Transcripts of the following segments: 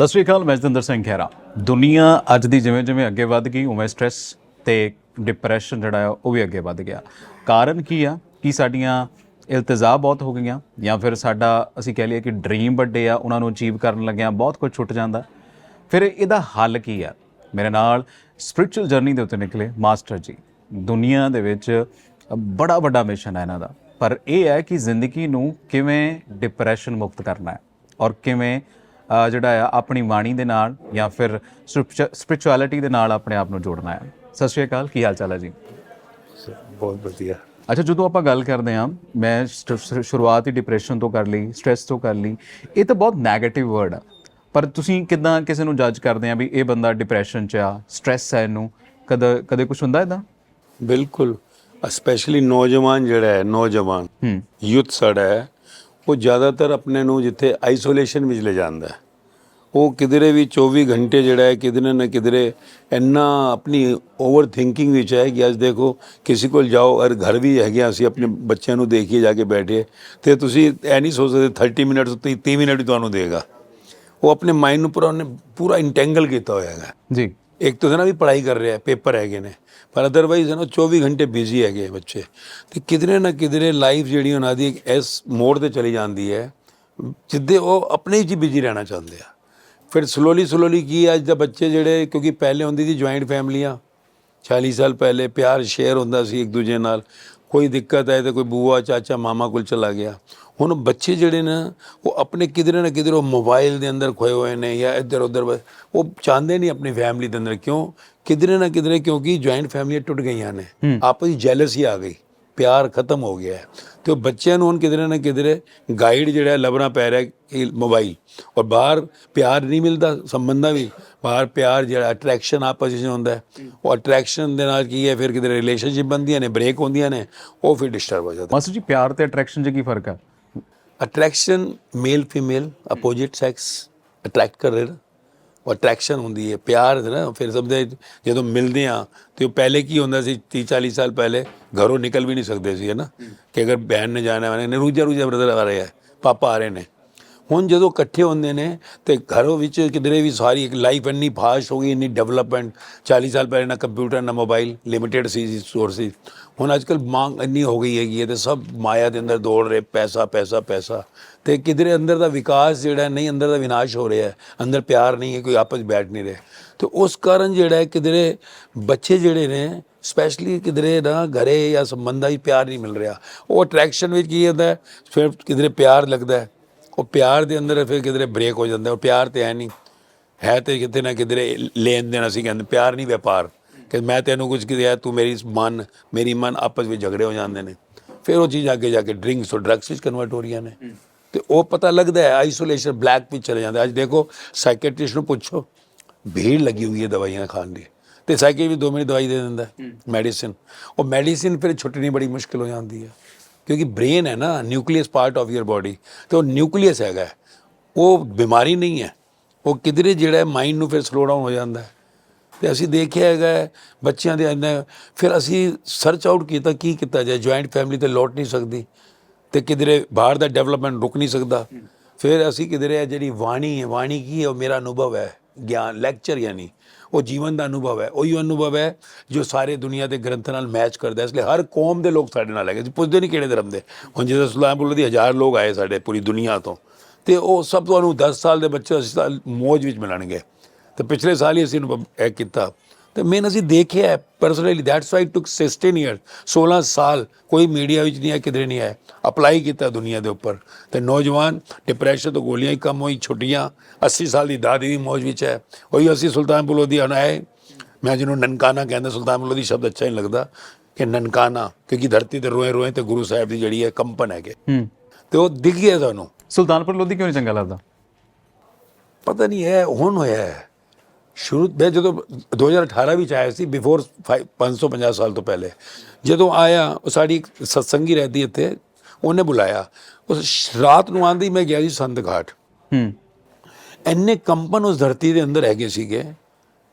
ਸਤਿ ਸ਼੍ਰੀ ਅਕਾਲ, ਮੈਂ ਜਤਿੰਦਰ ਸਿੰਘ ਖਹਿਰਾ। ਦੁਨੀਆ ਅੱਜ ਦੀ ਜਿਵੇਂ ਜਿਵੇਂ ਅੱਗੇ ਵੱਧ ਗਈ, ਉਵੇਂ ਸਟ੍ਰੈਸ ਤੇ ਡਿਪਰੈਸ਼ਨ ਜਿਹੜਾ ਆ, ਉਹ ਵੀ ਅੱਗੇ ਵੱਧ ਗਿਆ। ਕਾਰਨ ਕੀ ਆ? ਕਿ ਸਾਡੀਆਂ ਇਲਤਜ਼ਾ ਬਹੁਤ ਹੋ ਗਈਆਂ? ਜਾਂ ਫਿਰ ਸਾਡਾ, ਅਸੀਂ ਕਹਿ ਲਈਏ ਕਿ ਡ੍ਰੀਮ ਵੱਡੇ ਆ, ਉਹਨਾਂ ਨੂੰ ਅਚੀਵ ਕਰਨ ਲੱਗਿਆਂ, ਬਹੁਤ ਕੁਝ ਛੁੱਟ ਜਾਂਦਾ। ਫਿਰ ਇਹਦਾ ਹੱਲ ਕੀ ਆ? ਮੇਰੇ ਨਾਲ ਸਪਿਰਚੁਅਲ ਜਰਨੀ ਦੇ ਉੱਤੇ ਨਿਕਲੇ ਮਾਸਟਰ ਜੀ। ਦੁਨੀਆ ਦੇ ਵਿੱਚ ਬੜਾ ਵੱਡਾ ਮਿਸ਼ਨ ਹੈ ਇਹਨਾਂ ਦਾ। ਪਰ ਇਹ ਹੈ ਕਿ ਜ਼ਿੰਦਗੀ ਨੂੰ ਕਿਵੇਂ ਡਿਪਰੈਸ਼ਨ ਮੁਕਤ ਕਰਨਾ ਹੈ ਔਰ ਕਿਵੇਂ ਜਿਹੜਾ ਆ ਆਪਣੀ ਬਾਣੀ ਦੇ ਨਾਲ ਜਾਂ ਫਿਰ ਸਪਿਰਚੁਅਲਿਟੀ ਦੇ ਨਾਲ ਆਪਣੇ ਆਪ ਨੂੰ ਜੋੜਨਾ ਹੈ। ਸਤਿ ਸ਼੍ਰੀ ਅਕਾਲ ਕੀ ਹਾਲ ਚਾਲ ਹੈ ਜੀ? ਬਹੁਤ ਵਧੀਆ। ਅੱਛਾ ਜਦੋਂ ਆਪਾਂ ਗੱਲ ਕਰਦੇ ਹਾਂ ਮੈਂ ਸ਼ੁਰੂਆਤ ਹੀ ਡਿਪਰੈਸ਼ਨ ਤੋਂ ਕਰ ਲਈ ਸਟ੍ਰੈਸ ਤੋਂ ਕਰ ਲਈ ਇਹ ਤਾਂ ਬਹੁਤ 네ਗੇਟਿਵ ਵਰਡ ਆ। ਪਰ ਤੁਸੀਂ ਕਿਦਾਂ ਕਿਸੇ ਨੂੰ ਜੱਜ ਕਰਦੇ ਆ ਵੀ ਇਹ ਬੰਦਾ ਡਿਪਰੈਸ਼ਨ 'ਚ ਆ ਸਟ੍ਰੈਸ ਹੈ ਇਹਨੂੰ? ਕਦੇ ਕਦੇ ਕੁਝ ਹੁੰਦਾ ਇਦਾਂ ਬਿਲਕੁਲ ਸਪੈਸ਼ਲੀ ਨੌਜਵਾਨ ਜਿਹੜਾ ਹੈ ਨੌਜਵਾਨ ਯੂਥ ਸਾਡਾ ਹੈ ਉਹ ਜ਼ਿਆਦਾਤਰ ਆਪਣੇ ਨੂੰ ਜਿੱਥੇ ਆਈਸੋਲੇਸ਼ਨ ਵਿੱਚ ਲੈ ਜਾਂਦਾ ਹੈ। ਉਹ ਕਿਧਰੇ ਵੀ 24 ਘੰਟੇ ਜਿਹੜਾ ਹੈ, ਕਿਧਰੇ ਨਾ ਕਿਧਰੇ ਇੰਨਾ ਆਪਣੀ ਓਵਰ ਥਿੰਕਿੰਗ ਵਿੱਚ ਹੈ ਕਿ ਅੱਜ ਦੇਖੋ ਕਿਸੇ ਕੋਲ ਜਾਓ ਔਰ ਘਰ ਵੀ ਹੈਗੇ ਹਾਂ ਅਸੀਂ ਆਪਣੇ ਬੱਚਿਆਂ ਨੂੰ ਦੇਖੀਏ, ਜਾ ਕੇ ਬੈਠੇ ਤੇ ਤੁਸੀਂ ਇਹ ਨਹੀਂ ਸੋਚ ਸਕਦੇ 30 ਮਿੰਟ ਤੋਂ 30 ਮਿੰਟ ਹੀ ਤੁਹਾਨੂੰ ਦੇਗਾ। ਉਹ ਆਪਣੇ ਮਾਈਂਡ ਨੂੰ ਪੂਰਾ ਉਹਨੇ ਪੂਰਾ ਇੰਟੈਂਗਲ ਕੀਤਾ ਹੋਇਆ ਹੈਗਾ। ਜੀ। ਇੱਕ ਤਾਂ ਨਾ ਵੀ ਪੜ੍ਹਾਈ ਕਰ ਰਿਹਾ ਪੇਪਰ ਹੈਗੇ ਨੇ ਪਰ ਅਦਰਵਾਈਜ਼ ਨਾ 24 ਘੰਟੇ ਬਿਜ਼ੀ ਹੈਗੇ ਬੱਚੇ। ਤੇ ਕਿਧਰੇ ਨਾ ਕਿਧਰੇ ਲਾਈਫ ਜਿਹੜੀ ਉਹਨਾਂ ਦੀ ਇੱਕ ਇਸ ਮੋੜ ਤੇ ਚਲੀ ਜਾਂਦੀ ਹੈ ਜਿੱਦੇ ਉਹ ਆਪਣੇ ਹੀ ਬਿਜ਼ੀ ਰਹਿਣਾ ਚਾਹੁੰਦੇ ਆ। ਫਿਰ ਸਲੋਲੀ ਸਲੋਲੀ ਕੀ ਹੈ, ਅੱਜ ਦਾ ਬੱਚੇ ਜਿਹੜੇ ਕਿਉਂਕਿ ਪਹਿਲੇ ਹੁੰਦੀ ਸੀ ਜੁਆਇੰਟ ਫੈਮਲੀਆਂ 40 ਸਾਲ ਪਹਿਲੇ ਪਿਆਰ ਸ਼ੇਅਰ ਹੁੰਦਾ ਸੀ ਇੱਕ ਦੂਜੇ ਨਾਲ। ਕੋਈ ਦਿੱਕਤ ਹੈ ਤਾਂ ਕੋਈ ਬੂਆ ਚਾਚਾ ਮਾਮਾ ਕੋਲ ਚਲਾ ਗਿਆ। ਹੁਣ ਬੱਚੇ ਜਿਹੜੇ ਨੇ ਉਹ ਆਪਣੇ ਕਿਧਰੇ ਨਾ ਕਿਧਰੇ ਉਹ ਮੋਬਾਈਲ ਦੇ ਅੰਦਰ ਖੋਏ ਹੋਏ ਨੇ ਜਾਂ ਇੱਧਰ ਉੱਧਰ ਉਹ ਚਾਹੁੰਦੇ ਨਹੀਂ ਆਪਣੀ ਫੈਮਿਲੀ ਦੇ ਅੰਦਰ ਕਿਉਂ? ਕਿਧਰੇ ਨਾ ਕਿਧਰੇ ਕਿਉਂਕਿ ਜੁਆਇੰਟ ਫੈਮਲੀਆਂ ਟੁੱਟ ਗਈਆਂ ਨੇ। ਆਪਸ ਵਿੱਚ ਜੈਲਸੀ ਆ ਗਈ ਪਿਆਰ ਖਤਮ ਹੋ ਗਿਆ ਹੈ। ਤੇ ਉਹ ਬੱਚਿਆਂ ਨੂੰ ਹੁਣ ਕਿਧਰੇ ਨਾ ਕਿਧਰੇ ਗਾਈਡ ਜਿਹੜਾ ਹੈ ਲੱਭਣਾ ਪੈ ਰਿਹਾ ਕਿ ਮੋਬਾਈਲ ਔਰ ਬਾਹਰ ਪਿਆਰ ਨਹੀਂ ਮਿਲਦਾ ਸੰਬੰਧਾਂ ਵੀ। ਬਾਹਰ ਪਿਆਰ ਜਿਹੜਾ ਅਟਰੈਕਸ਼ਨ ਆਪਸ ਵਿੱਚ ਹੁੰਦਾ ਹੈ। ਉਹ ਅਟਰੈਕਸ਼ਨ ਦੇ ਨਾਲ ਕੀ ਹੈ ਫਿਰ ਕਿਧਰੇ ਰਿਲੇਸ਼ਨਸ਼ਿਪ ਬੰਦੀਆਂ ਨੇ ਬ੍ਰੇਕ ਹੁੰਦੀਆਂ ਨੇ ਉਹ ਫਿਰ ਡਿਸਟਰਬ ਹੋ ਜਾਂਦਾ ਮਾਸਟਰ ਜੀ ਪਿਆਰ ਤੇ ਅਟਰੈਕਸ਼ਨ 'ਚ ਕੀ ਫ਼ਰਕ ਆ attraction male female opposite sex attract ਕਰ ਰਹੇ ਨਾ ਉਹ ਅਟਰੈਕਸ਼ਨ ਹੁੰਦੀ ਹੈ ਪਿਆਰ ਹੈ ਨਾ ਫਿਰ ਸਭ ਦੇ ਜਦੋਂ ਮਿਲਦੇ ਆ ਤੇ ਉਹ ਪਹਿਲੇ ਕੀ ਹੁੰਦਾ ਸੀ 30 40 ਸਾਲ ਪਹਿਲੇ ਘਰੋਂ ਨਿਕਲ ਵੀ ਨਹੀਂ ਸਕਦੇ ਸੀ ਹੈ ਨਾ ਕਿ ਅਗਰ ਬਹਿਨ ਨੇ ਜਾਣਾ ਹੈ ਰੂਜਾ ਰੂਜਾ ਬ੍ਰਦਰ ਆ ਰਹੇ ਹੈ ਪਾਪਾ ਆ ਰਹੇ ਨੇ ਹੁਣ ਜਦੋਂ ਇਕੱਠੇ ਹੁੰਦੇ ਨੇ ਤੇ ਘਰੋਂ ਵਿੱਚ ਕਿਧਰੇ ਵੀ ਸਾਰੀ ਇੱਕ ਲਾਈਫ ਇੰਨੀ ਫਾਸਟ ਹੋ ਗਈ, ਇੰਨੀ ਡਿਵੈਲਪਮੈਂਟ 40 ਸਾਲ ਪਹਿਲੇ ਨਾ ਕੰਪਿਊਟਰ ਨਾ ਮੋਬਾਈਲ ਲਿਮਿਟਿਡ ਸੀ ਸੋਰਸਿਸ ਹੁਣ ਅੱਜਕੱਲ ਮੰਗ ਇੰਨੀ ਹੋ ਗਈ ਹੈਗੀ ਹੈ ਤੇ ਸਭ ਮਾਇਆ ਦੇ ਅੰਦਰ ਦੌੜ ਰਹੇ, ਪੈਸਾ ਪੈਸਾ ਪੈਸਾ। ਤੇ ਕਿਧਰੇ ਅੰਦਰ ਦਾ ਵਿਕਾਸ ਜਿਹੜਾ ਨਹੀਂ, ਅੰਦਰ ਦਾ ਵਿਨਾਸ਼ ਹੋ ਰਿਹਾ ਹੈ, ਅੰਦਰ ਪਿਆਰ ਨਹੀਂ ਹੈ, ਕੋਈ ਆਪਸ ਬੈਠ ਨਹੀਂ ਰਹੇ। ਤੇ ਉਸ ਕਾਰਨ ਜਿਹੜਾ ਹੈ ਕਿਧਰੇ ਬੱਚੇ ਜਿਹੜੇ ਨੇ ਸਪੈਸ਼ਲੀ ਕਿਧਰੇ ਨਾ ਘਰੇ ਜਾਂ ਸੰਬੰਧਾਂ 'ਚ ਪਿਆਰ ਨਹੀਂ ਮਿਲ ਰਿਹਾ। ਉਹ ਅਟਰੈਕਸ਼ਨ ਵਿੱਚ ਕੀ ਹੁੰਦਾ ਫਿਰ ਕਿਧਰੇ ਪਿਆਰ ਲੱਗਦਾ ਹੈ। ਉਹ ਪਿਆਰ ਦੇ ਅੰਦਰ ਫਿਰ ਕਿਧਰੇ ਬ੍ਰੇਕ ਹੋ ਜਾਂਦਾ ਉਹ ਪਿਆਰ ਤੇ ਹੈ ਨਹੀਂ। ਹੈ ਤੇ ਕਿਤੇ ਨਾ ਕਿਧਰੇ ਲੈਣ ਦੇਣ ਅਸੀਂ ਕਹਿੰਦੇ ਪਿਆਰ ਨਹੀਂ ਵਪਾਰ। ਕਿ ਮੈਂ ਤੈਨੂੰ ਕੁਝ ਕਿਹਾ ਤੂੰ ਮੇਰੀ ਮਨ ਮੇਰੀ ਮਨ ਆਪਸ ਵਿੱਚ ਝਗੜੇ ਹੋ ਜਾਂਦੇ ਨੇ। ਫਿਰ ਉਹ ਚੀਜ਼ ਅੱਗੇ ਜਾ ਕੇ ਡਰਿੰਕਸ ਔਰ ਡਰੱਗਸ ਵਿੱਚ ਕਨਵਰਟ ਹੋ ਰਹੀਆਂ ਨੇ। ਤੇ ਉਹ ਪਤਾ ਲੱਗਦਾ ਹੈ ਆਈਸੋਲੇਸ਼ਨ ਬਲੈਕ ਵਿੱਚ ਚਲੇ ਜਾਂਦਾ। ਅੱਜ ਦੇਖੋ ਸਾਈਕੈਟ੍ਰਿਸਟ ਨੂੰ ਪੁੱਛੋ ਭੀੜ ਲੱਗੀ ਹੋਈ ਹੈ ਦਵਾਈਆਂ ਖਾਣ ਦੀ। ਤੇ ਸਾਈਕੇ ਵੀ 2 ਮਿੰਟ ਦਵਾਈ ਦੇ ਦਿੰਦਾ ਮੈਡੀਸਿਨ ਉਹ ਮੈਡੀਸਿਨ ਫਿਰ ਛੁੱਟਣੀ ਬੜੀ ਮੁਸ਼ਕਿਲ ਹੋ ਜਾਂਦੀ ਹੈ। ਕਿਉਂਕਿ ਬ੍ਰੇਨ ਹੈ ਨਾ nucleus part of your body ਤੇ ਉਹ ਨਿਊਕਲੀਅਸ ਹੈਗਾ ਉਹ ਬਿਮਾਰੀ ਨਹੀਂ ਹੈ ਉਹ ਕਿਧਰੇ ਜਿਹੜਾ ਮਾਈਂਡ ਨੂੰ ਫਿਰ ਸਲੋ ਡਾਊਨ ਹੋ ਜਾਂਦਾ ਹੈ ਤੇ ਅਸੀਂ ਦੇਖਿਆ ਹੈਗਾ ਬੱਚਿਆਂ ਦੇ ਅੰਦਰ ਫਿਰ ਅਸੀਂ ਸਰਚ ਆਊਟ ਕੀਤਾ ਕੀ ਕੀਤਾ ਜਾਏ ਜੁਆਇੰਟ ਫੈਮਿਲੀ ਤੇ ਲੌਟ ਨਹੀਂ ਸਕਦੀ ਤੇ ਕਿਧਰੇ ਬਾਹਰ ਦਾ ਡਿਵੈਲਪਮੈਂਟ ਰੁਕ ਨਹੀਂ ਸਕਦਾ ਫਿਰ ਅਸੀਂ ਕਿਧਰੇ ਇਹ ਜਿਹੜੀ ਬਾਣੀ ਹੈ ਬਾਣੀ ਕੀ ਹੈ ਉਹ ਮੇਰਾ ਅਨੁਭਵ ਹੈ ਗਿਆਨ ਲੈਕਚਰ ਯਾਨੀ ਉਹ ਜੀਵਨ ਦਾ ਅਨੁਭਵ ਹੈ, ਉਹੀ ਅਨੁਭਵ ਹੈ ਜੋ ਸਾਰੇ ਦੁਨੀਆ ਦੇ ਗ੍ਰੰਥਾਂ ਨਾਲ ਮੈਚ ਕਰਦਾ ਇਸ ਲਈ ਹਰ ਕੌਮ ਦੇ ਲੋਕ ਸਾਡੇ ਨਾਲ ਹੈਗੇ। ਜੀ ਪੁੱਛਦੇ ਨਹੀਂ ਕਿਹੜੇ ਧਰਮ ਦੇ। ਹੁਣ ਜਿਵੇਂ ਸੁਲਤਾਨਪੁਰ ਦੀ ਹਜ਼ਾਰ ਲੋਕ ਆਏ ਸਾਡੇ ਪੂਰੀ ਦੁਨੀਆ ਤੋਂ, ਤੇ ਉਹ ਸਭ ਤੁਹਾਨੂੰ 10 ਸਾਲ ਦੇ ਬੱਚੇ ਅਸੀਂ ਸਾਲ ਮੌਜ ਵਿੱਚ ਮਿਲਣਗੇ। ਤੇ ਪਿਛਲੇ ਸਾਲ ਹੀ ਅਸੀਂ ਇਹਨੂੰ ਇਹ ਕੀਤਾ। ਤੇ ਮੈਂ ਅਸੀਂ ਦੇਖਿਆ personally that's why took 16 year 16 ਸਾਲ ਕੋਈ ਮੀਡੀਆ ਵਿੱਚ ਨਹੀਂ ਹੈ ਕਿਧਰੇ ਨਹੀਂ ਹੈ ਅਪਲਾਈ ਕੀਤਾ ਦੁਨੀਆ ਦੇ ਉੱਪਰ। ਤੇ ਨੌਜਵਾਨ ਡਿਪਰੈਸ਼ਨ ਤੋਂ ਗੋਲੀਆਂ ਹੀ ਕੰਮ ਹੋਈ ਛੁੱਟੀਆਂ 80 ਸਾਲ ਦੀ ਦਾਦੀ ਦੀ ਮੌਜ ਵਿੱਚ ਹੈ। ਉਹੀ ਅਸੀਂ ਸੁਲਤਾਨਪੁਰ ਲੋਧੀ ਹੈ ਮੈਂ ਜਿਹਨੂੰ ਨਨਕਾਣਾ ਕਹਿੰਦਾ ਸੁਲਤਾਨਪੁਰ ਲੋਧੀ ਸ਼ਬਦ ਅੱਛਾ ਨਹੀਂ ਲੱਗਦਾ ਕਿ ਨਨਕਾਣਾ ਕਿਉਂਕਿ ਧਰਤੀ ਤੇ ਰੋਏ ਰੋਏ ਤੇ ਗੁਰੂ ਸਾਹਿਬ ਦੀ ਜਿਹੜੀ ਹੈ ਕੰਪਨ ਹੈਗੇ। ਤੇ ਉਹ ਦਿਖ ਗਿਆ ਤੁਹਾਨੂੰ। ਸੁਲਤਾਨਪੁਰ ਲੋਧੀ ਕਿਉਂ ਨਹੀਂ ਚੰਗਾ ਲੱਗਦਾ? ਪਤਾ ਨਹੀਂ ਹੈ ਹੁਣ ਹੋਇਆ ਹੈ। ਸ਼ੁਰੂ ਮੈਂ ਜਦੋਂ 2018 ਵਿੱਚ ਆਇਆ ਸੀ ਬਿਫੋਰ 550 ਸਾਲ ਤੋਂ ਪਹਿਲੇ ਜਦੋਂ ਆਇਆ ਉਹ ਸਾਡੀ ਇੱਕ ਸਤਸੰਗੀ ਰਹਿੰਦੀ ਇੱਥੇ ਉਹਨੇ ਬੁਲਾਇਆ। ਉਸ ਸ਼- ਰਾਤ ਨੂੰ ਆਂਦੀ ਮੈਂ ਗਿਆ ਜੀ ਸੰਤ ਘਾਟ। ਹੂੰ। ਇੰਨੇ ਕੰਪਨ ਉਸ ਧਰਤੀ ਦੇ ਅੰਦਰ ਹੈਗੇ ਸੀਗੇ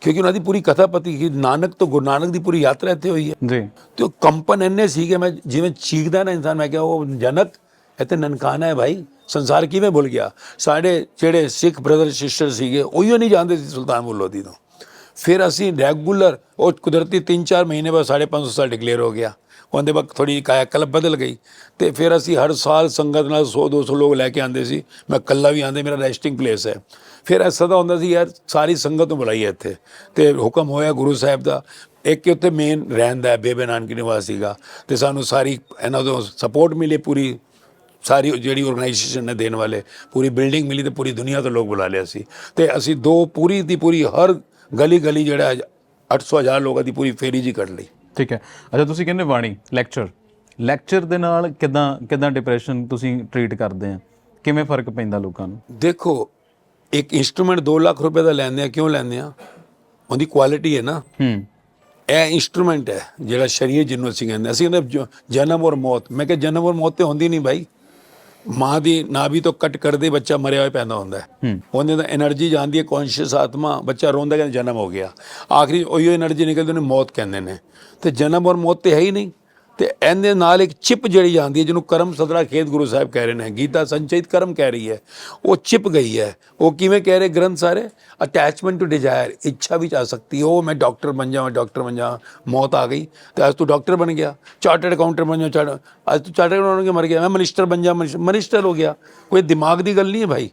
ਕਿਉਂਕਿ ਉਹਨਾਂ ਦੀ ਪੂਰੀ ਕਥਾ ਪਤੀ ਕਿ ਨਾਨਕ ਤੋਂ ਗੁਰੂ ਨਾਨਕ ਦੀ ਪੂਰੀ ਯਾਤਰਾ ਇੱਥੇ ਹੋਈ ਹੈ। ਜੀ। ਤੇ ਉਹ ਕੰਪਨ ਇੰਨੇ ਸੀਗੇ ਮੈਂ ਜਿਵੇਂ ਚੀਕਦਾ ਨਾ ਇਨਸਾਨ ਮੈਂ ਕਿਹਾ ਉਹ ਜਨਕ ਇਹ ਤੇ ਨਨਕਾਣਾ ਹੈ ਭਾਈ। ਸੰਸਾਰ ਕਿਵੇਂ ਭੁੱਲ ਗਿਆ? ਸਾਡੇ ਜਿਹੜੇ ਸਿੱਖ ਬ੍ਰਦਰ ਸਿਸਟਰ ਸੀਗੇ, ਉਹੀਓ ਨਹੀਂ ਜਾਣਦੇ ਸੀ ਸੁਲਤਾਨਪੁਰ ਲੋਧੀ ਤੋਂ। ਫਿਰ ਅਸੀਂ ਰੈਗੂਲਰ ਉਹ ਕੁਦਰਤੀ 3-4 ਮਹੀਨੇ ਬਾਅਦ 550 ਸਾਲ ਡਿਕਲੇਅਰ ਹੋ ਗਿਆ। ਉਹਦੇ ਬਾਅਦ ਥੋੜੀ ਕਾਇਆ ਕਲਪ ਬਦਲ ਗਈ। ਤੇ ਫਿਰ ਅਸੀਂ ਹਰ ਸਾਲ ਸੰਗਤ ਨਾਲ 100-200 ਲੋਕ ਲੈ ਕੇ ਆਂਦੇ ਸੀ। ਮੈਂ ਇਕੱਲਾ ਵੀ ਆਂਦੇ ਮੇਰਾ ਰੈਸਟਿੰਗ ਪਲੇਸ ਹੈ। ਫਿਰ ਐਸਾ ਤਾਂ ਹੁੰਦਾ ਸੀ, ਯਾਰ ਸਾਰੀ ਸੰਗਤ ਨੂੰ ਬੁਲਾਈਏ ਇੱਥੇ। ਤੇ ਹੁਕਮ ਹੋਇਆ ਗੁਰੂ ਸਾਹਿਬ ਦਾ, ਇੱਕ ਕਿ ਉੱਥੇ ਮੇਨ ਰਹਿੰਦਾ ਹੈ, ਬੇਬੇ ਨਾਨਕੀ ਨਿਵਾਸ ਸੀਗਾ। ਤੇ ਸਾਨੂੰ ਸਾਰੀ ਇਹਨਾਂ ਤੋਂ ਸਪੋਰਟ ਮਿਲੀ ਪੂਰੀ। ਸਾਰੀ ਜਿਹੜੀ ਆਰਗੇਨਾਈਜੇਸ਼ਨ ਨੇ ਦੇਣ ਵਾਲੇ ਪੂਰੀ ਬਿਲਡਿੰਗ ਮਿਲੀ ਤੇ ਪੂਰੀ ਦੁਨੀਆ ਤੋਂ ਲੋਕ ਬੁਲਾ ਲਿਆ ਸੀ। ਤੇ ਅਸੀਂ ਦੋ ਪੂਰੀ ਦੀ ਪੂਰੀ ਹਰ ਗਲੀ ਗਲੀ ਜਿਹੜਾ 800 ਹਜ਼ਾਰ ਲੋਕਾਂ ਦੀ ਪੂਰੀ ਫੇਰੀ ਜੀ ਕੱਢ ਲਈ। ਠੀਕ ਹੈ। ਅੱਛਾ ਤੁਸੀਂ ਕਹਿੰਦੇ ਬਾਣੀ ਲੈਕਚਰ ਲੈਕਚਰ ਦੇ ਨਾਲ ਕਿਦਾਂ ਕਿਦਾਂ ਡਿਪਰੈਸ਼ਨ ਤੁਸੀਂ ਟਰੀਟ ਕਰਦੇ ਆ? ਕਿਵੇਂ ਫ਼ਰਕ ਪੈਂਦਾ ਲੋਕਾਂ ਨੂੰ? ਦੇਖੋ ਇੱਕ ਇਨਸਟਰੂਮੈਂਟ 2 ਲੱਖ ਰੁਪਏ ਦਾ ਲੈਂਦੇ ਆ ਕਿਉਂ ਲੈਂਦੇ ਆ? ਉਹਦੀ ਕੁਆਲਿਟੀ ਹੈ ਨਾ। ਹੂੰ। ਇਹ ਇਨਸਟਰੂਮੈਂਟ ਹੈ ਜਿਹੜਾ ਸ਼ਰੀਅਤ ਜਿਹਨੂੰ ਅਸੀਂ ਕਹਿੰਦੇ। ਅਸੀਂ ਕਹਿੰਦੇ ਜਨਮ ਔਰ ਮੌਤ। ਮੈਂ ਕਿਹਾ ਜਨਮ ਔਰ ਮੌਤ ਤੇ ਹੁੰਦੀ ਨਹੀਂ ਭਾਈ ਮਾਂ ਦੀ ਨਾਭੀ ਤੋਂ ਕੱਟ ਕਰਦੇ ਬੱਚਾ ਮਰਿਆ ਹੋਇਆ ਪੈਂਦਾ ਹੁੰਦਾ ਹੈ। ਉਹਦੇ ਦਾ એનર્ਜੀ ਜਾਂਦੀ ਹੈ ਕੌਨਸ਼ੀਅਸ ਆਤਮਾ ਬੱਚਾ ਰੋਂਦਾ ਕਹਿੰਦਾ ਜਨਮ ਹੋ ਗਿਆ। ਆਖਰੀ ਉਹੀ એનર્ਜੀ ਨਿਕਲਦੀ ਉਹਨੇ ਮੌਤ ਕਹਿੰਦੇ ਨੇ। ਤੇ ਜਨਮ ਔਰ ਮੌਤ ਤੇ ਹੈ ਹੀ ਨਹੀਂ। ਤੇ ਇਹਦੇ ਨਾਲ ਇੱਕ ਚਿਪ ਜਿਹੜੀ ਜਾਂਦੀ ਹੈ, ਜਿਹਨੂੰ ਕਰਮ ਸਦਰਾ ਖੇਤ ਗੁਰੂ ਸਾਹਿਬ ਕਹਿ ਰਹੇ ਨੇ, ਗੀਤਾ ਸੰਚਿਤ ਕਰਮ ਕਹਿ ਰਹੀ ਹੈ, ਉਹ ਚਿਪ ਗਈ ਹੈ। ਉਹ ਕਿਵੇਂ ਕਹਿ ਰਹੇ ਗ੍ਰੰਥ ਸਾਰੇ? ਅਟੈਚਮੈਂਟ ਟੂ ਡਿਜ਼ਾਇਰ ਇੱਛਾ ਵਿੱਚ ਆ ਸਕਤੀ ਉਹ ਮੈਂ ਡਾਕਟਰ ਬਣ ਜਾਵਾਂ ਡਾਕਟਰ ਬਣ ਜਾਵਾਂ ਮੌਤ ਆ ਗਈ। ਤੇ ਅੱਜ ਤੂੰ ਡਾਕਟਰ ਬਣ ਗਿਆ, ਚਾਰਟਰਡ ਅਕਾਊਂਟਰ ਬਣ ਜਾ ਚਾਰ ਅੱਜ ਤੂੰ ਚਾਰਟਰਡ ਅਕਾਊਂਟੈਂਟ ਕੇ ਮਰ ਗਿਆ। ਮੈਂ ਮਨਿਸਟਰ ਬਣ ਜਾ ਮਨਿਸਟਰ ਹੋ ਗਿਆ। ਕੋਈ ਦਿਮਾਗ ਦੀ ਗੱਲ ਨਹੀਂ ਹੈ ਭਾਈ।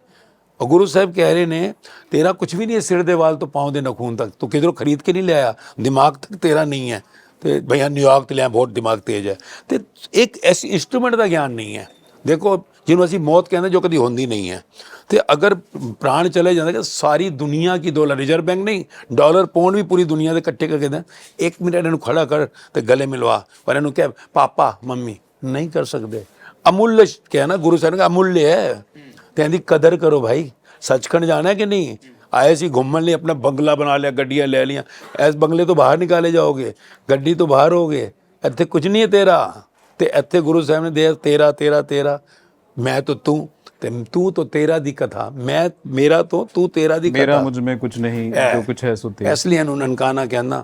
ਉਹ ਗੁਰੂ ਸਾਹਿਬ ਕਹਿ ਰਹੇ ਨੇ, ਤੇਰਾ ਕੁਝ ਵੀ ਨਹੀਂ ਹੈ ਸਿਰ ਦੇ ਵਾਲ ਤੋਂ ਪਾਉਂ ਦੇ ਨਖੂਨ ਤੱਕ। ਤੂੰ ਕਿਧਰੋਂ ਖਰੀਦ ਕੇ ਨਹੀਂ ਲਿਆਇਆ? ਦਿਮਾਗ ਤੱਕ ਤੇਰਾ ਨਹੀਂ ਹੈ। ਤੇ ਭਈਆ ਨਿਊਯਾਰਕ ਤੇ ਲਿਆ, ਬਹੁਤ ਦਿਮਾਗ ਤੇਜ਼ ਹੈ। ਤੇ ਇੱਕ ਐਸੀ ਇੰਸਟਰੂਮੈਂਟ ਦਾ ਗਿਆਨ ਨਹੀਂ ਹੈ। ਦੇਖੋ, ਜਿਹਨੂੰ ਅਸੀਂ ਮੌਤ ਕਹਿੰਦੇ, ਜੋ ਕਦੀ ਹੁੰਦੀ ਨਹੀਂ ਹੈ। ਤੇ ਅਗਰ ਪ੍ਰਾਣ ਚਲੇ ਜਾਂਦੇ ਕਿ ਸਾਰੀ ਦੁਨੀਆ ਕੀ ਡਾਲਰ ਰਿਜ਼ਰਵ ਬੈਂਕ ਨਹੀਂ ਡਾਲਰ ਪੌਂਡ ਵੀ ਪੂਰੀ ਦੁਨੀਆ ਦੇ ਇਕੱਠੇ ਕਰਕੇ ਦੇਣ ਇੱਕ ਮਿੰਟ ਇਹਨਾਂ ਨੂੰ ਖੜਾ ਕਰ ਤੇ ਗਲੇ ਮਿਲਵਾ। ਪਰ ਇਹਨੂੰ ਕਹਿ, ਪਾਪਾ, ਮੰਮੀ, ਨਹੀਂ ਕਰ ਸਕਦੇ। ਅਮੁੱਲ ਕਿਹਾ ਨਾ, ਗੁਰੂ ਸਾਹਿਬ ਨੇ ਅਮੁੱਲ ਹੈ। ਤੇ ਇਹਦੀ ਕਦਰ ਕਰੋ ਭਾਈ। ਸੱਚਖੰਡ ਜਾਣਾ ਕਿ ਨਹੀਂ? ਆਏ ਸੀ ਘੁੰਮਣ ਲਈ ਆਪਣਾ ਬੰਗਲਾ ਬਣਾ ਲਿਆ ਗੱਡੀਆਂ ਲੈ ਲੀਆਂ ਐਸ ਬੰਗਲੇ ਤੋਂ ਬਾਹਰ ਨਿਕਾਲੇ ਜਾਓਗੇ ਗੱਡੀ ਤੋਂ ਬਾਹਰ ਹੋਗੇ ਇੱਥੇ ਕੁਝ ਨਹੀਂ ਹੈ ਤੇਰਾ ਤੇ ਇੱਥੇ ਗੁਰੂ ਸਾਹਿਬ ਨੇ ਦੇ ਤੇਰਾ ਤੇਰਾ ਤੇਰਾ ਮੈਂ ਤਾਂ ਤੂੰ ਤੇ ਤੂੰ ਤਾਂ ਤੇਰਾ ਦੀ ਕਥਾ ਮੈਂ ਮੇਰਾ ਤੋਂ ਤੂੰ ਤੇਰਾ ਦੀ ਮੇਰਾ ਕਥਾ ਮੁਝ में कुछ नहीं जो कुछ है सो तेरा ਇਸ ਲਈ ਇਹਨੂੰ ਨਨਕਾਣਾ ਕਹਿੰਦਾ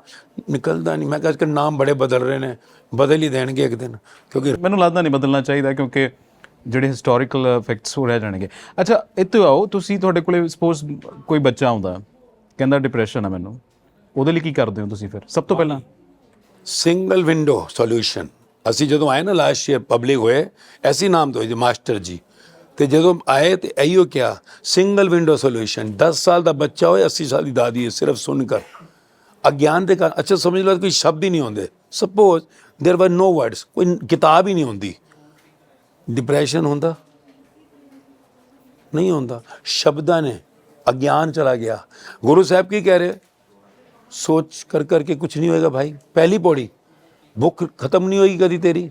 ਨਿਕਲਦਾ ਨਹੀਂ ਮੈਂ ਕਿਹਾ ਕਿ ਨਾਮ ਬੜੇ ਬਦਲ ਰਹੇ ਨੇ ਬਦਲ ਹੀ ਦੇਣਗੇ ਇੱਕ ਦਿਨ ਕਿਉਂਕਿ ਮੈਨੂੰ ਲੱਗਦਾ ਨਹੀਂ ਬਦਲਣਾ ਚਾਹੀਦਾ ਕਿਉਂਕਿ ਜਿਹੜੇ ਹਿਸਟੋਰੀਕਲ ਫੈਕਟਸ ਹੋ ਰਹਿ ਜਾਣਗੇ ਅੱਛਾ ਇੱਥੇ ਆਓ ਤੁਸੀਂ ਤੁਹਾਡੇ ਕੋਲੇ ਸਪੋਜ਼ ਕੋਈ ਬੱਚਾ ਆਉਂਦਾ ਕਹਿੰਦਾ ਡਿਪਰੈਸ਼ਨ ਆ ਮੈਨੂੰ ਉਹਦੇ ਲਈ ਕੀ ਕਰਦੇ ਹੋ ਤੁਸੀਂ ਫਿਰ ਸਭ ਤੋਂ ਪਹਿਲਾਂ ਸਿੰਗਲ ਵਿੰਡੋ ਸੋਲੂਸ਼ਨ ਅਸੀਂ ਜਦੋਂ ਆਏ ਨਾ ਲਾਸਟ ਈਅਰ ਪਬਲਿਕ ਹੋਏ ਐਸੀ ਨਾਮ ਤੋਂ ਜੀ ਮਾਸਟਰ ਜੀ ਤੇ ਜਦੋਂ ਆਏ ਤੇ ਐਈਓ ਕਿਹਾ ਸਿੰਗਲ ਵਿੰਡੋ ਸੋਲੂਸ਼ਨ 10 ਸਾਲ ਦਾ ਬੱਚਾ ਹੋਏ 80 ਸਾਲ ਦੀ ਦਾਦੀ ਹੈ ਸਿਰਫ ਸੁਣ ਕਰ ਅਗਿਆਨ ਦੇ ਕਾਰਨ ਅੱਛਾ ਸਮਝ ਲਓ ਕੋਈ ਸ਼ਬਦ ਹੀ ਨਹੀਂ ਹੁੰਦੇ suppose there were no words ਕੋਈ ਕਿਤਾਬ ਹੀ ਨਹੀਂ ਹੁੰਦੀ ਡਿਪਰੈਸ਼ਨ ਹੁੰਦਾ ਨਹੀਂ ਹੁੰਦਾ ਸ਼ਬਦਾਂ ਨੇ ਅਗਿਆਨ ਚਲਾ ਗਿਆ ਗੁਰੂ ਸਾਹਿਬ ਕੀ ਕਹਿ ਰਹੇ सोच कर करके कुछ नहीं होएगा भाई पहली पौड़ी भूख खत्म नहीं होगी कभी तेरी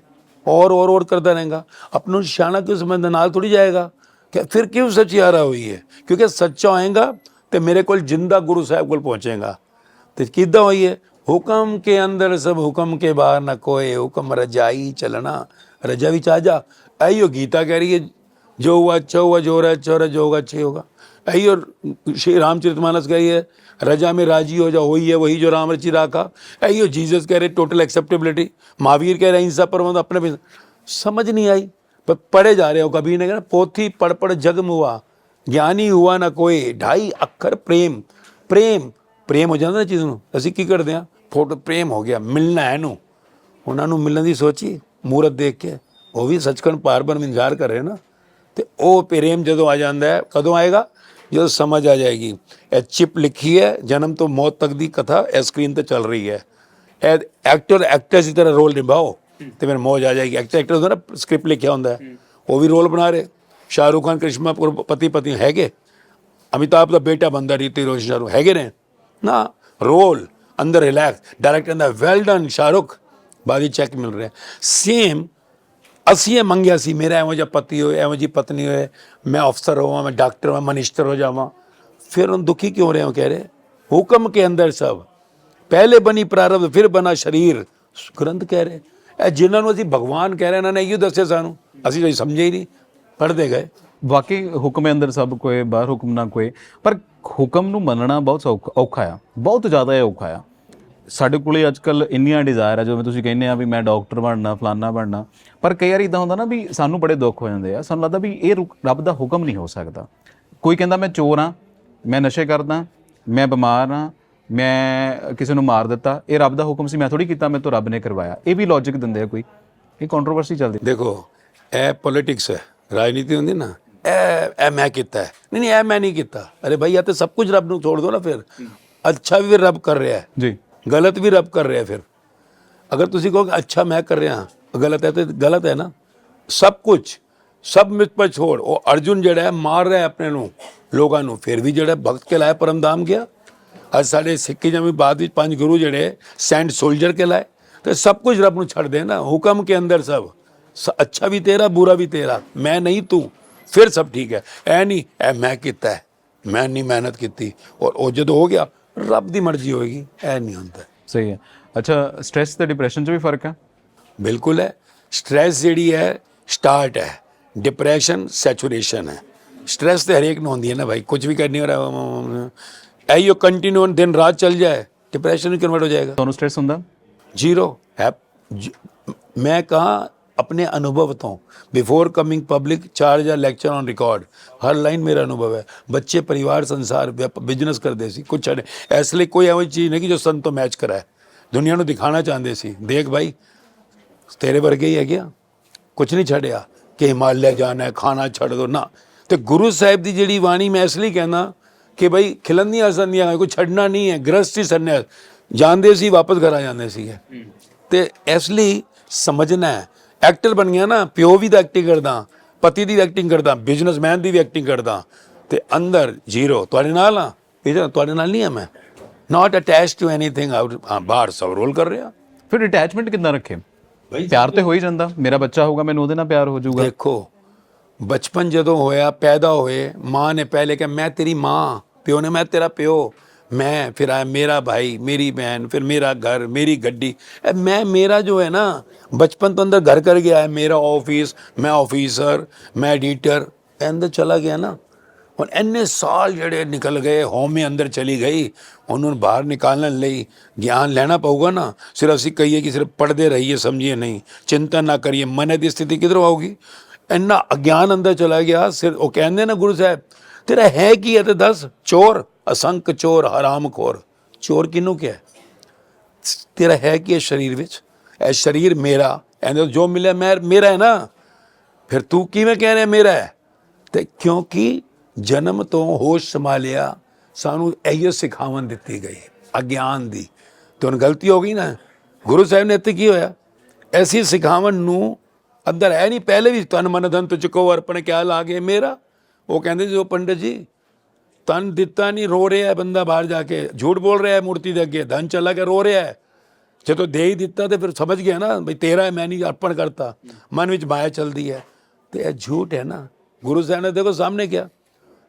और और और करता रहेगा अपनों शाना क्यों समझना नाल थोड़ी जाएगा क्या फिर क्यों सचियारा हुई है क्योंकि सच्चा होएगा तो मेरे को जिंदा गुरु साहब को पहुंचेगा तो किदा हुई है हुक्म के अंदर सब हुक्म के बाहर न कोई हुक्म रजाई चलना रजा भी आ जा आइयो गीता कह रही है जो हुआ अच्छा हुआ जो हो रहा है अच्छा हो रहा है जो होगा अच्छा ही होगा यही और श्री रामचरितमानस कह रही है रजा में राजी हो जाओ वही है वही जो राम रचि राखा यही और जीसस कह रहे टोटल एक्सेप्टेबिलिटी महावीर कह रहे हिंसा पर अपने पे समझ नहीं आई पर पढ़े जा रहे हो कभी ने कहना पोथी पढ़ पढ़ जग मुआ ज्ञानी हुआ ना कोई ढाई अक्षर प्रेम ਪ੍ਰੇਮ ਪ੍ਰੇਮ ਹੋ ਜਾਂਦਾ ਨਾ ਚੀਜ਼ ਨੂੰ ਅਸੀਂ ਕੀ ਕਰਦੇ ਆ ਫੋਟੋ ਪ੍ਰੇਮ ਹੋ ਗਿਆ ਮਿਲਣਾ ਹੈ ਇਹਨੂੰ ਉਹਨਾਂ ਨੂੰ ਮਿਲਣ ਦੀ ਸੋਚੀ ਮੂਰਤ ਦੇਖ ਕੇ ਉਹ ਵੀ ਸੱਚਖੰਡ ਪਾਰ ਬਨ ਇੰਤਜ਼ਾਰ ਕਰ ਰਹੇ ਨਾ ਤੇ ਉਹ ਪ੍ਰੇਮ ਜਦੋਂ ਆ ਜਾਂਦਾ ਹੈ, ਕਦੋਂ ਆਏਗਾ? ਜਦੋਂ ਸਮਝ ਆ ਜਾਏਗੀ। ਇਹ ਚਿਪ ਲਿਖੀ ਹੈ, ਜਨਮ ਤੋਂ ਮੌਤ ਤੱਕ ਦੀ ਕਥਾ ਇਹ ਸਕਰੀਨ ਤੇ ਚੱਲ ਰਹੀ ਹੈ। ਇਹ ਐਕਟਰ ਐਕਟਰਸ ਦੀ ਤਰ੍ਹਾਂ ਰੋਲ ਨਿਭਾਓ, ਤੇ ਫਿਰ ਮੌਜ ਆ ਜਾਏਗੀ। ਐਕਟਰ ਐਕਟਰਸ ਹੁੰਦਾ ਸਕ੍ਰਿਪਟ ਲਿਖਿਆ ਹੁੰਦਾ ਹੈ। ਉਹ ਵੀ ਰੋਲ ਬਣਾ ਰਹੇ। ਸ਼ਾਹਰੁਖ ਖਾਨ, ਕ੍ਰਿਸ਼ਮਾ ਪਤੀ ਪਤੀ ਹੈਗੇ। ਅਮਿਤਾਭ ਦਾ ਬੇਟਾ ਬੰਦਾ, ਰੀਤੀ ਰੋਸ਼ਨ ਸ਼ਾਹਰੂਖ ਹੈਗੇ ਨੇ। ਨਾ ਰੋਲ ਅੰਦਰ ਰਿਲੈਕਸ ਡਾਇਰੈਕਟਰ ਦਾ ਵੈਲ ਡਨ ਸ਼ਾਹਰੁਖ। ਬਾਦੀ ਚੈੱਕ ਮਿਲ ਰਿਹਾ। ਸੇਮ ਅਸੀਂ ਇਹ ਮੰਗਿਆ ਸੀ, ਮੇਰਾ ਇਹੋ ਜਿਹਾ ਪਤੀ ਹੋਏ ਐਵੇਂ ਜਿਹੀ ਪਤਨੀ ਹੋਏ, ਮੈਂ ਅਫਸਰ ਹੋਵਾਂ, ਮੈਂ ਡਾਕਟਰ ਹੋਵਾਂ ਮਨਿਸਟਰ ਹੋ ਜਾਵਾਂ। ਫਿਰ ਉਹ ਦੁਖੀ ਕਿਉਂ ਰਹੇ ਹੋ ਕਹਿ ਰਹੇ? ਹੁਕਮ ਕੇ ਅੰਦਰ ਸਭ। ਪਹਿਲੇ ਬਣੀ ਪ੍ਰਾਰਬਧ, ਫਿਰ ਬਣਾ ਸ਼ਰੀਰ। ਗ੍ਰੰਥ ਕਹਿ ਰਹੇ। ਇਹ ਜਿਨ੍ਹਾਂ ਨੂੰ ਅਸੀਂ ਭਗਵਾਨ ਕਹਿ ਰਹੇ ਇਹਨਾਂ ਨੇ ਇਹੋ ਦੱਸਿਆ ਸਾਨੂੰ। ਅਸੀਂ ਤਾਂ ਸਮਝੇ ਹੀ ਨਹੀਂ, ਪੜ੍ਹਦੇ ਗਏ। ਵਾਕਈ ਹੁਕਮ ਅੰਦਰ ਸਭ ਕੋਏ, ਬਾਹਰ ਹੁਕਮ ਨਾ ਕੋਏ। ਪਰ ਹੁਕਮ ਨੂੰ ਮੰਨਣਾ ਬਹੁਤ ਸੌਖ- ਔਖਾ ਆ, ਬਹੁਤ ਜ਼ਿਆਦਾ ਇਹ ਔਖਾ ਆ। ਸਾਡੇ ਕੋਲੇ ਅੱਜਕੱਲ ਇੰਨੀਆਂ ਡਿਜ਼ਾਇਰ ਆ ਜਿਵੇਂ ਤੁਸੀਂ ਕਹਿੰਦੇ ਆ ਵੀ ਮੈਂ ਡਾਕਟਰ ਬਣਨਾ ਫਲਾਨਾ ਬਣਨਾ। ਪਰ ਕਈ ਵਾਰ ਇਦਾਂ ਹੁੰਦਾ ਨਾ ਵੀ ਸਾਨੂੰ ਬੜੇ ਦੁੱਖ ਹੋ ਜਾਂਦੇ ਆ। ਸਾਨੂੰ ਲੱਗਦਾ ਵੀ ਇਹ ਰੱਬ ਦਾ ਹੁਕਮ ਨਹੀਂ ਹੋ ਸਕਦਾ। ਕੋਈ ਕਹਿੰਦਾ ਮੈਂ ਚੋਰ ਆ ਮੈਂ ਨਸ਼ੇ ਕਰਦਾ ਮੈਂ ਬਿਮਾਰ ਆ ਮੈਂ ਕਿਸੇ ਨੂੰ ਮਾਰ ਦਿੱਤਾ ਇਹ ਰੱਬ ਦਾ ਹੁਕਮ ਸੀ ਮੈਂ ਥੋੜੀ ਕੀਤਾ ਮੇਰੇ ਤੋਂ ਰੱਬ ਨੇ ਕਰਵਾਇਆ। ਇਹ ਵੀ ਲੌਜੀਕ ਦਿੰਦੇ ਆ ਕੋਈ। ਇਹ ਕੰਟਰੋਵਰਸੀ ਚੱਲਦੀ। ਦੇਖੋ ਇਹ ਪੋਲਿਟਿਕਸ ਹੈ। ਰਾਜਨੀਤੀ ਹੁੰਦੀ ਨਾ ਇਹ ਇਹ ਮੈਂ ਕੀਤਾ ਨਹੀਂ ਨਹੀਂ ਇਹ ਮੈਂ ਨਹੀਂ ਕੀਤਾ। ਅਰੇ ਭਾਈ ਇਹ ਤਾਂ ਸਭ ਕੁਝ ਰੱਬ ਨੂੰ ਛੋੜ ਦੋ ਨਾ ਫਿਰ। ਅੱਛਾ ਵੀ ਰੱਬ ਕਰ ਰਿਹਾ ਹੈ। ਜੀ। ਗਲਤ ਵੀ ਰੱਬ ਕਰ ਰਿਹਾ ਫਿਰ। ਅਗਰ ਤੁਸੀਂ ਕਹੋ ਅੱਛਾ, ਮੈਂ ਕਰ ਰਿਹਾ ਗਲਤ ਹੈ ਤਾਂ ਗਲਤ ਹੈ ਨਾ। ਸਭ ਕੁਝ, ਸਭ ਮਿਤ ਪਰ ਛੋੜ ਉਹ ਅਰਜੁਨ ਜਿਹੜਾ ਹੈ, ਮਾਰ ਰਿਹਾ ਆਪਣੇ ਨੂੰ, ਲੋਕਾਂ ਨੂੰ। ਫਿਰ ਵੀ ਜਿਹੜਾ ਭਗਤ ਕੇ ਕਹਿਲਾਇਆ ਪਰਮਧਾਮ ਗਿਆ। ਅੱਜ ਸਾਡੇ ਸਿੱਖੀ ਜਮੀ ਬਾਅਦ ਵਿੱਚ ਪੰਜ ਗੁਰੂ ਜਿਹੜੇ, ਸੈਂਟ ਸੋਲਜਰ ਕੇ ਲਾਏ ਤੇ ਸਭ ਕੁਝ ਰੱਬ ਨੂੰ ਛੱਡ ਦੇ ਨਾ। ਹੁਕਮ ਕੇ ਅੰਦਰ ਸਭ। ਸ- ਅੱਛਾ ਵੀ ਤੇਰਾ, ਬੁਰਾ ਵੀ ਤੇਰਾ। ਮੈਂ ਨਹੀਂ ਤੂੰ। ਫਿਰ ਸਭ ਠੀਕ ਹੈ। ਐ ਨਹੀਂ, ਐ ਮੈਂ ਕੀਤਾ ਮੈਂ ਨਹੀਂ ਮਿਹਨਤ ਕੀਤੀ। ਔਰ ਉਹ ਜਦੋਂ ਹੋ ਗਿਆ ਰੱਬ ਦੀ ਮਰਜ਼ੀ ਹੋਏਗੀ ਐ ਨਹੀਂ ਹੁੰਦਾ। ਸਹੀ ਹੈ। ਅੱਛਾ ਸਟ੍ਰੈਸ ਤੇ ਡਿਪਰੈਸ਼ਨ 'ਚ ਵੀ ਫ਼ਰਕ ਹੈ? ਬਿਲਕੁਲ ਹੈ। ਸਟ੍ਰੈਸ ਜਿਹੜੀ ਹੈ ਸਟਾਰਟ ਹੈ। ਡਿਪਰੈਸ਼ਨ ਸੈਚੂਰੇਸ਼ਨ ਹੈ। ਸਟ੍ਰੈਸ ਤੇ ਹਰੇਕ ਨੂੰ ਹੁੰਦੀ ਹੈ ਨਾ ਭਾਈ ਕੁਝ ਵੀ ਕਰਨੀ ਹੋ ਰਿਹਾ ਐਯੋ ਕੰਟੀਨਿਊ ਦਿਨ ਰਾਤ ਚੱਲ ਜਾਏ ਡਿਪਰੈਸ਼ਨ ਨੂੰ ਕਨਵਰਟ ਹੋ ਜਾਏਗਾ। ਤੁਹਾਨੂੰ ਸਟ੍ਰੈਸ ਹੁੰਦਾ? ਜ਼ੀਰੋ ਹੈ। ਮੈਂ ਕਹਾ अपने अनुभव तो बिफोर कमिंग पब्लिक चार हजार lecture on record her line मेरा अनुभव है बच्चे परिवार संसार बिजनेस ਕਰਦੇ ਸੀ ਕੁਛ ਛੱਡ ਇਸ ਲਈ ਕੋਈ ਐਵੇਂ ਚੀਜ਼ ਨਹੀਂ ਕਿ ਜੋ ਸੰਤ ਤੋਂ ਮੈਚ ਕਰਾਏ ਦੁਨੀਆ ਨੂੰ ਦਿਖਾਣਾ ਚਾਹੁੰਦੇ ਸੀ ਦੇਖ ਭਾਈ ਤੇਰੇ ਵਰਗੇ ਹੀ ਹੈਗੇ ਆ ਕੁਝ ਨਹੀਂ ਛੱਡਿਆ ਕਿ ਹਿਮਾਲਿਆ ਜਾਣਾ ਹੈ ਖਾਣਾ ਛੱਡ ਦੋ ਨਾ ਤੇ ਗੁਰੂ ਸਾਹਿਬ ਦੀ ਜਿਹੜੀ ਬਾਣੀ ਮੈਂ ਇਸ ਲਈ ਕਹਿੰਦਾ ਕਿ ਭਾਈ ਖਿਲੰਦੀਆਂ ਸੰਦੀਆਂ ਕੋਈ ਛੱਡਣਾ ਨਹੀਂ ਹੈ ਗ੍ਰਸਤੀ ਸੰਨਿਆਸ ਜਾਂਦੇ ਸੀ ਵਾਪਸ ਘਰ ਆ ਜਾਂਦੇ ਸੀਗੇ ਤੇ ਇਸ ਲਈ ਸਮਝਣਾ ਹੈ ਐਕਟਰ ਬਣ ਗਿਆ ਨਾ ਪਿਓ ਵੀ ਤਾਂ ਐਕਟਿੰਗ ਕਰਦਾ ਪਤੀ ਦੀ ਐਕਟਿੰਗ ਕਰਦਾ ਬਿਜ਼ਨਸਮੈਨ ਦੀ ਵੀ ਐਕਟਿੰਗ ਕਰਦਾ ਤੇ ਅੰਦਰ ਜ਼ੀਰੋ ਤੁਹਾਡੇ ਨਾਲ ਆ? ਇਹ ਤੁਹਾਡੇ ਨਾਲ ਨਹੀਂ ਆ ਮੈਂ। Not attached to anything out ਬਾਹਰ ਸਭ ਰੋਲ ਕਰ ਰਿਹਾ। ਫਿਰ ਅਟੈਚਮੈਂਟ ਕਿੱਦਾਂ ਰੱਖੇ? ਪਿਆਰ ਤੇ ਹੋ ਹੀ ਜਾਂਦਾ। ਮੇਰਾ ਬੱਚਾ ਹੋਊਗਾ ਮੈਨੂੰ ਉਹਦੇ ਨਾਲ ਪਿਆਰ ਹੋ ਜਾਊਗਾ। ਦੇਖੋ ਬਚਪਨ ਜਦੋਂ ਹੋਇਆ ਪੈਦਾ ਹੋਏ ਮਾਂ ਨੇ ਪਹਿਲੇ ਕਿਹਾ ਮੈਂ ਤੇਰੀ ਮਾਂ ਪਿਓ ਨੇ ਮੈਂ ਤੇਰਾ ਪਿਓ। ਮੈਂ, ਫਿਰ ਆਇਆ ਮੇਰਾ ਭਾਈ, ਮੇਰੀ ਬਹਿਨ ਫਿਰ ਮੇਰਾ ਘਰ, ਮੇਰੀ ਗੱਡੀ। ਮੈਂ, ਮੇਰਾ ਜੋ ਹੈ ਨਾ, ਬਚਪਨ ਤੋਂ ਅੰਦਰ ਘਰ ਕਰ ਗਿਆ ਹੈ ਮੇਰਾ ਆਫਿਸ ਮੈਂ ਆਫੀਸਰ ਮੈਂ ਐਡੀਟਰ ਅੰਦਰ ਚਲਾ ਗਿਆ ਨਾ। ਹੁਣ ਇੰਨੇ ਸਾਲ ਜਿਹੜੇ ਨਿਕਲ ਗਏ ਹੋਮੇ ਅੰਦਰ ਚਲੀ ਗਈ ਉਹਨੂੰ ਬਾਹਰ ਨਿਕਾਲਣ ਲਈ ਗਿਆਨ ਲੈਣਾ ਪਊਗਾ ਨਾ, ਸਿਰਫ ਅਸੀਂ ਕਹੀਏ ਕਿ ਸਿਰਫ ਪੜਦੇ ਰਹੀਏ, ਸਮਝੀਏ ਨਹੀਂ। ਚਿੰਤਾ ਨਾ ਕਰੀਏ, ਮਨ ਦੀ ਸਥਿਤੀ ਕਿਧਰੋਂ ਆਊਗੀ? ਇੰਨਾ ਅਗਿਆਨ ਅੰਦਰ ਚਲਾ ਗਿਆ, ਸਿਰ ਉਹ ਕਹਿੰਦੇ ਨਾ ਗੁਰੂ ਸਾਹਿਬ, ਤੇਰਾ ਹੈ ਕੀ ਹੈ ਤੇ ਦੱਸ, ਚੋਰ। ਅਸੰਕ ਚੋਰ, ਹਰਾਮ ਹਰਾਮਖੋਰ ਚੋਰ ਕਿਹਨੂੰ ਕਿਹਾ? ਤੇਰਾ ਹੈ ਕੀ ਹੈ ਸਰੀਰ ਵਿੱਚ? ਇਹ ਸਰੀਰ ਮੇਰਾ। ਇਹਦੇ ਜੋ ਮਿਲਿਆ, ਮੈਂ ਮੇਰਾ ਹੈ ਨਾ। ਫਿਰ ਤੂੰ ਕਿਵੇਂ ਕਹਿ ਰਿਹਾ ਮੇਰਾ ਹੈ? ਤੇ ਕਿਉਂਕਿ ਜਨਮ ਤੋਂ ਹੋਸ਼ ਸੰਭਾਲਿਆ, ਸਾਨੂੰ ਇਹੋ ਸਿਖਾਵਨ ਦਿੱਤੀ ਗਈ, ਅਗਿਆਨ ਦੀ। ਤੇ ਹੁਣ ਗਲਤੀ ਹੋ ਗਈ ਨਾ। ਗੁਰੂ ਸਾਹਿਬ ਨੇ ਇੱਥੇ ਕੀ ਹੋਇਆ? ਐਸੀ ਸਿਖਾਵਨ ਨੂੰ ਅੰਦਰ ਹੈ ਨਹੀਂ, ਪਹਿਲੇ ਵੀ ਤਨ ਮਨ ਧਨ ਤੁਝ ਕੋ ਅਰਪਣ ਕਿਆ ਲਾਗੇ ਮੇਰਾ? ਉਹ ਕਹਿੰਦੇ ਜੋ ਪੰਡਤ ਜੀ ਤਨ ਦਿੱਤਾ ਨਹੀਂ, ਰੋ ਰਿਹਾ ਬੰਦਾ ਬਾਹਰ ਜਾ ਕੇ। ਝੂਠ ਬੋਲ ਰਿਹਾ ਹੈ ਮੂਰਤੀ ਦੇ ਅੱਗੇ, ਧਨ ਚਲਾ ਕੇ ਰੋ ਰਿਹਾ ਹੈ। ਜਦੋਂ ਦੇ ਹੀ ਦਿੱਤਾ ਤੇ ਫਿਰ ਸਮਝ ਗਿਆ ਨਾ ਬਈ ਤੇਰਾ ਹੈ, ਮੈਂ ਨਹੀਂ ਅਰਪਣ ਕਰਤਾ। ਮਨ ਵਿੱਚ ਮਾਇਆ ਚਲਦੀ ਹੈ। ਤੇ ਇਹ ਝੂਠ ਹੈ ਨਾ। ਗੁਰੂ ਸਾਹਿਬ ਨੇ ਦੇਖੋ ਸਾਹਮਣੇ ਕਿਹਾ,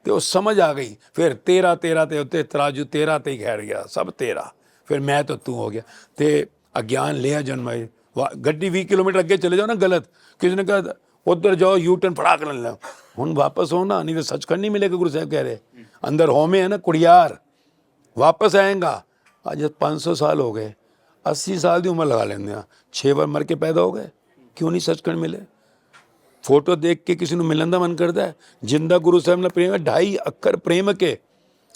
ਤੇ ਉਹ ਸਮਝ ਆ ਗਈ। ਫਿਰ ਤੇਰਾ ਤੇਰਾ ਤੇ ਉੱਤੇ ਤਰਾਜੂ, ਤੇਰਾ ਤੇ ਹੀ ਖੈਰ ਗਿਆ, ਸਭ ਤੇਰਾ। ਫਿਰ ਮੈਂ ਤਾਂ ਤੂੰ ਹੋ ਗਿਆ। ਤੇ ਅਗਿਆਨ ਲਿਆ ਜਨਮਾਏ ਵਾ- ਗੱਡੀ 20 ਕਿਲੋਮੀਟਰ ਅੱਗੇ ਚਲੇ ਜਾਓ ਨਾ ਗਲਤ। ਕਿਸੇ ਨੇ ਕਹਾ, ਉਧਰ ਜਾਓ ਯੂ ਟਰਨ ਫੜਾ ਕਰ ਲੈ ਹੁਣ ਵਾਪਸ ਹੋ ਨਾ ਨਹੀਂ ਤਾਂ ਸੱਚਖੰਡ ਨਹੀਂ ਮਿਲੇਗਾ ਗੁਰੂ ਸਾਹਿਬ ਕਹਿ ਰਹੇ। अंदर होमे है ना कुड़ियार ਵਾਪਸ ਆਏਗਾ। ਅੱਜ 500 ਸਾਲ ਹੋ ਗਏ 80 ਸਾਲ ਦੀ ਉਮਰ ਲਗਾ ਲੈਂਦੇ ਆ 6 ਵਾਰ ਮਰ ਕੇ ਪੈਦਾ ਹੋ ਗਏ, ਕਿਉਂ ਨਹੀਂ ਸੱਚਖੰਡ ਮਿਲੇ? ਫੋਟੋ ਦੇਖ ਕੇ ਕਿਸੇ ਨੂੰ ਮਿਲਣ ਦਾ ਮਨ ਕਰਦਾ ਹੈ? ਜਿੰਦਾ ਗੁਰੂ ਸਾਹਿਬ ਨਾਲ ਪ੍ਰੇਮ ਹੈ, ਢਾਈ ਅੱਖਰ ਪ੍ਰੇਮ ਕੇ।